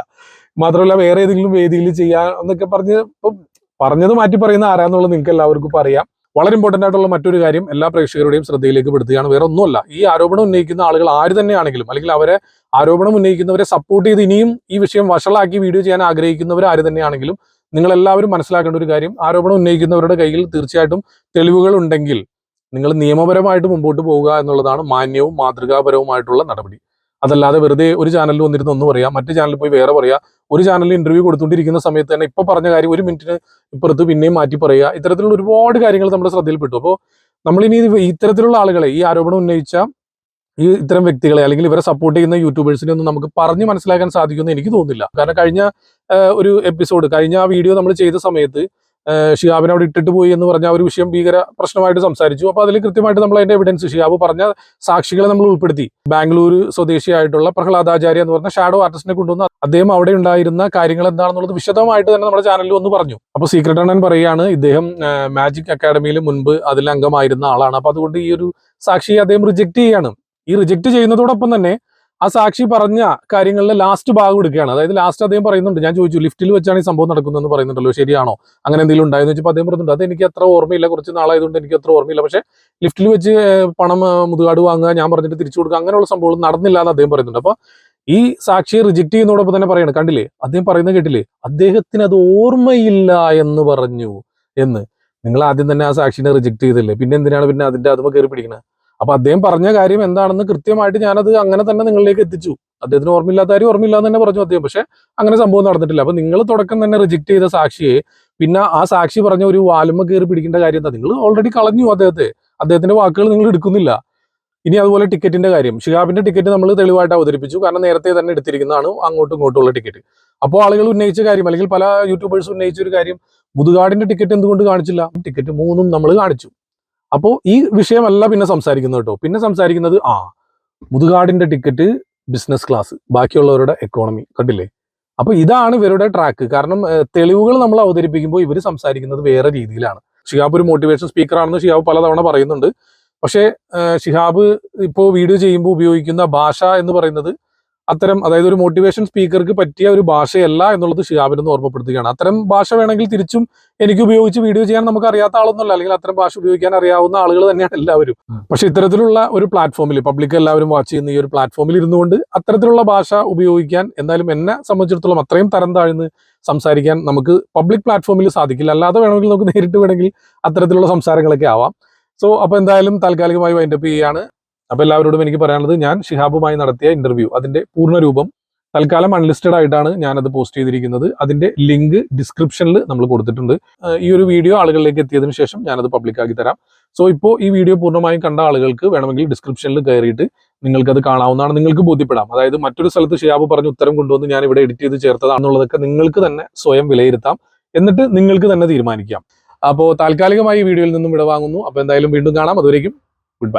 Speaker 1: മാത്രമല്ല വേറെ ഏതെങ്കിലും വേദിയിൽ ചെയ്യാൻ എന്നൊക്കെ പറഞ്ഞ് ഇപ്പം പറഞ്ഞത് മാറ്റി പറയുന്ന ആരാന്നുള്ളത് നിങ്ങൾക്ക് എല്ലാവർക്കും അറിയാം. വളരെ ഇമ്പോർട്ടന്റ് ആയിട്ടുള്ള മറ്റൊരു കാര്യം എല്ലാ പ്രേക്ഷകരുടെയും ശ്രദ്ധയിലേക്ക് പെടുത്തുകയാണ്. വേറെ ഒന്നുമല്ല. ഈ ആരോപണം ഉന്നയിക്കുന്ന ആളുകൾ ആര് തന്നെയാണെങ്കിലും അല്ലെങ്കിൽ അവരെ ആരോപണം ഉന്നയിക്കുന്നവരെ സപ്പോർട്ട് ചെയ്ത് ഇനിയും ഈ വിഷയം വഷളാക്കി വീഡിയോ ചെയ്യാൻ ആഗ്രഹിക്കുന്നവർ ആര് തന്നെയാണെങ്കിലും നിങ്ങൾ എല്ലാവരും മനസ്സിലാക്കേണ്ട ഒരു കാര്യം ആരോപണം ഉന്നയിക്കുന്നവരുടെ കയ്യിൽ തീർച്ചയായിട്ടും തെളിവുകൾ ഉണ്ടെങ്കിൽ നിങ്ങൾ നിയമപരമായിട്ട് മുമ്പോട്ട് പോവുക എന്നുള്ളതാണ് മാന്യവും മാതൃകാപരവുമായിട്ടുള്ള നടപടി. അതല്ലാതെ വെറുതെ ഒരു ചാനലിൽ വന്നിരുന്ന് ഒന്ന് പറയാം മറ്റു ചാനലിൽ പോയി വേറെ പറയാം. ഒരു ചാനലിൽ ഇന്റർവ്യൂ കൊടുത്തുകൊണ്ടിരിക്കുന്ന സമയത്ത് തന്നെ ഇപ്പൊ പറഞ്ഞ കാര്യം ഒരു മിനിറ്റിന് ഇപ്പുറത്ത് പിന്നെയും മാറ്റി പറയുക. ഇത്തരത്തിലുള്ള ഒരുപാട് കാര്യങ്ങൾ നമ്മുടെ ശ്രദ്ധയിൽപ്പെട്ടു. അപ്പോൾ നമ്മളിനി ഇത് ഇത്തരത്തിലുള്ള ആളുകളെ ഈ ആരോപണം ഉന്നയിച്ച ഈ ഇത്തരം വ്യക്തികളെ അല്ലെങ്കിൽ ഇവരെ സപ്പോർട്ട് ചെയ്യുന്ന യൂട്യൂബേഴ്സിനെ ഒന്നും നമുക്ക് പറഞ്ഞു മനസ്സിലാക്കാൻ സാധിക്കുമെന്ന് എനിക്ക് തോന്നുന്നില്ല. കാരണം കഴിഞ്ഞ ഒരു എപ്പിസോഡ് കഴിഞ്ഞ ആ വീഡിയോ നമ്മൾ ചെയ്ത സമയത്ത് ഷിഹാബിനെ അവിടെ ഇട്ടിട്ട് പോയി എന്ന് പറഞ്ഞ ഒരു വിഷയം ഭീകര പ്രശ്നമായിട്ട് സംസാരിച്ചു. അപ്പോൾ അതിൽ കൃത്യമായിട്ട് നമ്മൾ അതിന്റെ എവിഡൻസ് ഷിഹാബ് പറഞ്ഞ സാക്ഷികളെ നമ്മൾ ഉൾപ്പെടുത്തി. ബാംഗ്ലൂർ സ്വദേശിയായിട്ടുള്ള പ്രഹ്ലാദാചാര്യ എന്ന് പറഞ്ഞ ഷാഡോ ആർട്ടിസ്റ്റിനെ കൊണ്ടുവന്ന് അദ്ദേഹം അവിടെ ഉണ്ടായിരുന്ന കാര്യങ്ങൾ എന്താണെന്നുള്ളത് വിശദമായിട്ട് തന്നെ നമ്മുടെ ചാനലിൽ ഒന്ന് പറഞ്ഞു. അപ്പോൾ സീക്രട്ട് അണ്ണൻ പറയുകയാണ് ഇദ്ദേഹം മാജിക് അക്കാഡമിയിൽ മുൻപ് അതിൽ അംഗമായിരുന്ന ആളാണ്. അപ്പോൾ അതുകൊണ്ട് ഈ ഒരു സാക്ഷിയെ അദ്ദേഹം റിജക്ട് ചെയ്യാണ് ഈ റിജക്ട് ചെയ്യുന്നതോടൊപ്പം തന്നെ ആ സാക്ഷി പറഞ്ഞ കാര്യങ്ങളിലെ ലാസ്റ്റ് ഭാഗം എടുക്കുകയാണ്. അതായത് ലാസ്റ്റ് അദ്ദേഹം പറയുന്നുണ്ട് ഞാൻ ചോദിച്ചു ലിഫ്റ്റിൽ വെച്ചാണ് ഈ സംഭവം നടക്കുന്നതെന്ന് പറയുന്നുണ്ടല്ലോ ശരിയാണോ? അങ്ങനെ എന്തെങ്കിലും ഉണ്ടായെന്ന് വെച്ചപ്പോൾ അദ്ദേഹം പറയുന്നുണ്ട് അത് എനിക്ക് അത്ര ഓർമ്മയില്ല കുറച്ച് നാളായതുകൊണ്ട് എനിക്ക് അത്ര ഓർമ്മയില്ല. പക്ഷേ ലിഫ്റ്റിൽ വെച്ച് പണം മുതുകാട് വാങ്ങുക ഞാൻ പറഞ്ഞിട്ട് തിരിച്ചു കൊടുക്കുക അങ്ങനെയുള്ള സംഭവം നടന്നില്ല എന്ന് അദ്ദേഹം പറയുന്നുണ്ട്. അപ്പോൾ ഈ സാക്ഷിയെ റിജക്ട് ചെയ്യുന്നതോടൊപ്പം തന്നെ പറയണം കണ്ടില്ലേ? അദ്ദേഹം പറയുന്നത് കേട്ടില്ലേ? അദ്ദേഹത്തിന് അത് ഓർമ്മയില്ല എന്ന് പറഞ്ഞു. എന്ന്. നിങ്ങൾ ആദ്യം തന്നെ ആ സാക്ഷിനെ റിജക്ട് ചെയ്തില്ലേ? പിന്നെ എന്തിനാണ് പിന്നെ അതിന്റെ അതുമ കയറി പിടിക്കുന്നത് അപ്പൊ അദ്ദേഹം പറഞ്ഞ കാര്യം എന്താണെന്ന് കൃത്യമായിട്ട് ഞാനത് അങ്ങനെ തന്നെ നിങ്ങളിലേക്ക് എത്തിച്ചു. അദ്ദേഹത്തിന് ഓർമ്മയില്ലാത്ത കാര്യം ഓർമ്മയില്ലാന്ന് തന്നെ പറഞ്ഞു അദ്ദേഹം. പക്ഷെ അങ്ങനെ സംഭവം നടന്നിട്ടില്ല. അപ്പൊ നിങ്ങൾ തുടക്കം തന്നെ റിജക്ട് ചെയ്ത സാക്ഷിയെ പിന്നെ ആ സാക്ഷി പറഞ്ഞ ഒരു വാലുമ കയറി പിടിക്കേണ്ട കാര്യം എന്താ? നിങ്ങൾ ഓൾറെഡി കളഞ്ഞു അദ്ദേഹത്തെ. അദ്ദേഹത്തിന്റെ വാക്കുകൾ നിങ്ങൾ എടുക്കുന്നില്ല. ഇനി അതുപോലെ ടിക്കറ്റിന്റെ കാര്യം. ഷിഹാബിന്റെ ടിക്കറ്റ് നമ്മൾ തെളിവായിട്ട് അവതരിപ്പിച്ചു. കാരണം നേരത്തെ തന്നെ എടുത്തിരിക്കുന്നതാണ് അങ്ങോട്ടും ഇങ്ങോട്ടും ഉള്ള ടിക്കറ്റ് അപ്പോൾ ആളുകൾ ഉന്നയിച്ച കാര്യം അല്ലെങ്കിൽ പല യൂട്യൂബേഴ്സ് ഉന്നയിച്ച ഒരു കാര്യം മുതുകാടിന്റെ ടിക്കറ്റ് എന്തുകൊണ്ട് കാണിച്ചില്ല? ടിക്കറ്റ് മൂന്നും നമ്മൾ കാണിച്ചു. അപ്പോൾ ഈ വിഷയമല്ല പിന്നെ സംസാരിക്കുന്നത് കേട്ടോ പിന്നെ സംസാരിക്കുന്നത് ആ മുതുകാടിന്റെ ടിക്കറ്റ് ബിസിനസ് ക്ലാസ് ബാക്കിയുള്ളവരുടെ എക്കോണമി കണ്ടില്ലേ? അപ്പൊ ഇതാണ് ഇവരുടെ ട്രാക്ക് കാരണം തെളിവുകൾ നമ്മൾ അവതരിപ്പിക്കുമ്പോൾ ഇവർ സംസാരിക്കുന്നത് വേറെ രീതിയിലാണ്. ഷിഹാബ് ഒരു മോട്ടിവേഷൻ സ്പീക്കർ ആണെന്ന് ഷിഹാബ് പലതവണ പറയുന്നുണ്ട്. പക്ഷേ ഷിഹാബ് ഇപ്പോൾ വീഡിയോ ചെയ്യുമ്പോൾ ഉപയോഗിക്കുന്ന ഭാഷ എന്ന് പറയുന്നത് അത്തരം അതായത് ഒരു മോട്ടിവേഷൻ സ്പീക്കർക്ക് പറ്റിയ ഒരു ഭാഷയല്ല എന്നുള്ളത് ഷിഹാബിനെന്ന് ഓർമ്മപ്പെടുത്തുകയാണ്. അത്തരം ഭാഷ വേണമെങ്കിൽ തിരിച്ചും എനിക്ക് ഉപയോഗിച്ച് വീഡിയോ ചെയ്യാൻ നമുക്ക് അറിയാത്ത ആളൊന്നുമല്ല. അല്ലെങ്കിൽ അത്തരം ഭാഷ ഉപയോഗിക്കാൻ അറിയാവുന്ന ആളുകൾ തന്നെയാണ് എല്ലാവരും. പക്ഷെ ഇത്തരത്തിലുള്ള ഒരു പ്ലാറ്റ്ഫോമിൽ പബ്ലിക് എല്ലാവരും വാച്ച് ചെയ്യുന്ന ഈ ഒരു പ്ലാറ്റ്ഫോമിൽ ഇരുന്നുകൊണ്ട് അത്തരത്തിലുള്ള ഭാഷ ഉപയോഗിക്കാൻ എന്തായാലും എന്നെ സംബന്ധിച്ചിടത്തോളം അത്രയും തരം താഴ്ന്ന് സംസാരിക്കാൻ നമുക്ക് പബ്ലിക് പ്ലാറ്റ്ഫോമിൽ സാധിക്കില്ല. അല്ലാതെ വേണമെങ്കിൽ നമുക്ക് നേരിട്ട് വേണമെങ്കിൽ അത്തരത്തിലുള്ള സംസാരങ്ങളൊക്കെ ആവാം. സോ അപ്പോൾ എന്തായാലും താൽക്കാലികമായി വൈൻഡപ്പ് ചെയ്യുകയാണ്. അപ്പൊ എല്ലാവരോടും എനിക്ക് പറയാനുള്ളത് ഞാൻ ഷിഹാബുമായി നടത്തിയ ഇന്റർവ്യൂ അതിന്റെ പൂർണരൂപം തൽക്കാലം അൺലിസ്റ്റഡ് ആയിട്ടാണ് ഞാനത് പോസ്റ്റ് ചെയ്തിരിക്കുന്നത്. അതിന്റെ ലിങ്ക് ഡിസ്ക്രിപ്ഷനിൽ നമ്മൾ കൊടുത്തിട്ടുണ്ട്. ഈ ഒരു വീഡിയോ ആളുകളിലേക്ക് എത്തിയതിനു ശേഷം ഞാനത് പബ്ലിക് ആക്കി തരാം. സോ ഇപ്പോൾ ഈ വീഡിയോ പൂർണമായും കണ്ട ആളുകൾക്ക് വേണമെങ്കിൽ ഡിസ്ക്രിപ്ഷനിൽ കയറിയിട്ട് അത് കാണാവുന്നതാണ് നിങ്ങൾക്ക് ബോധ്യപ്പെടാം. അതായത് മറ്റൊരു സ്ഥലത്ത് ഷിയാബ് പറഞ്ഞ ഉത്തരം കൊണ്ടുവന്ന് ഞാൻ ഇവിടെ എഡിറ്റ് ചെയ്ത് ചേർത്തതാണെന്നുള്ളതൊക്കെ നിങ്ങൾക്ക് തന്നെ സ്വയം വിലയിരുത്താം. എന്നിട്ട് നിങ്ങൾക്ക് തന്നെ തീരുമാനിക്കാം. അപ്പോൾ താൽക്കാലികമായി ഈ വീഡിയോയിൽ നിന്നും വിടവാങ്ങുന്നു. അപ്പോൾ എന്തായാലും വീണ്ടും കാണാം. അതുവരേക്കും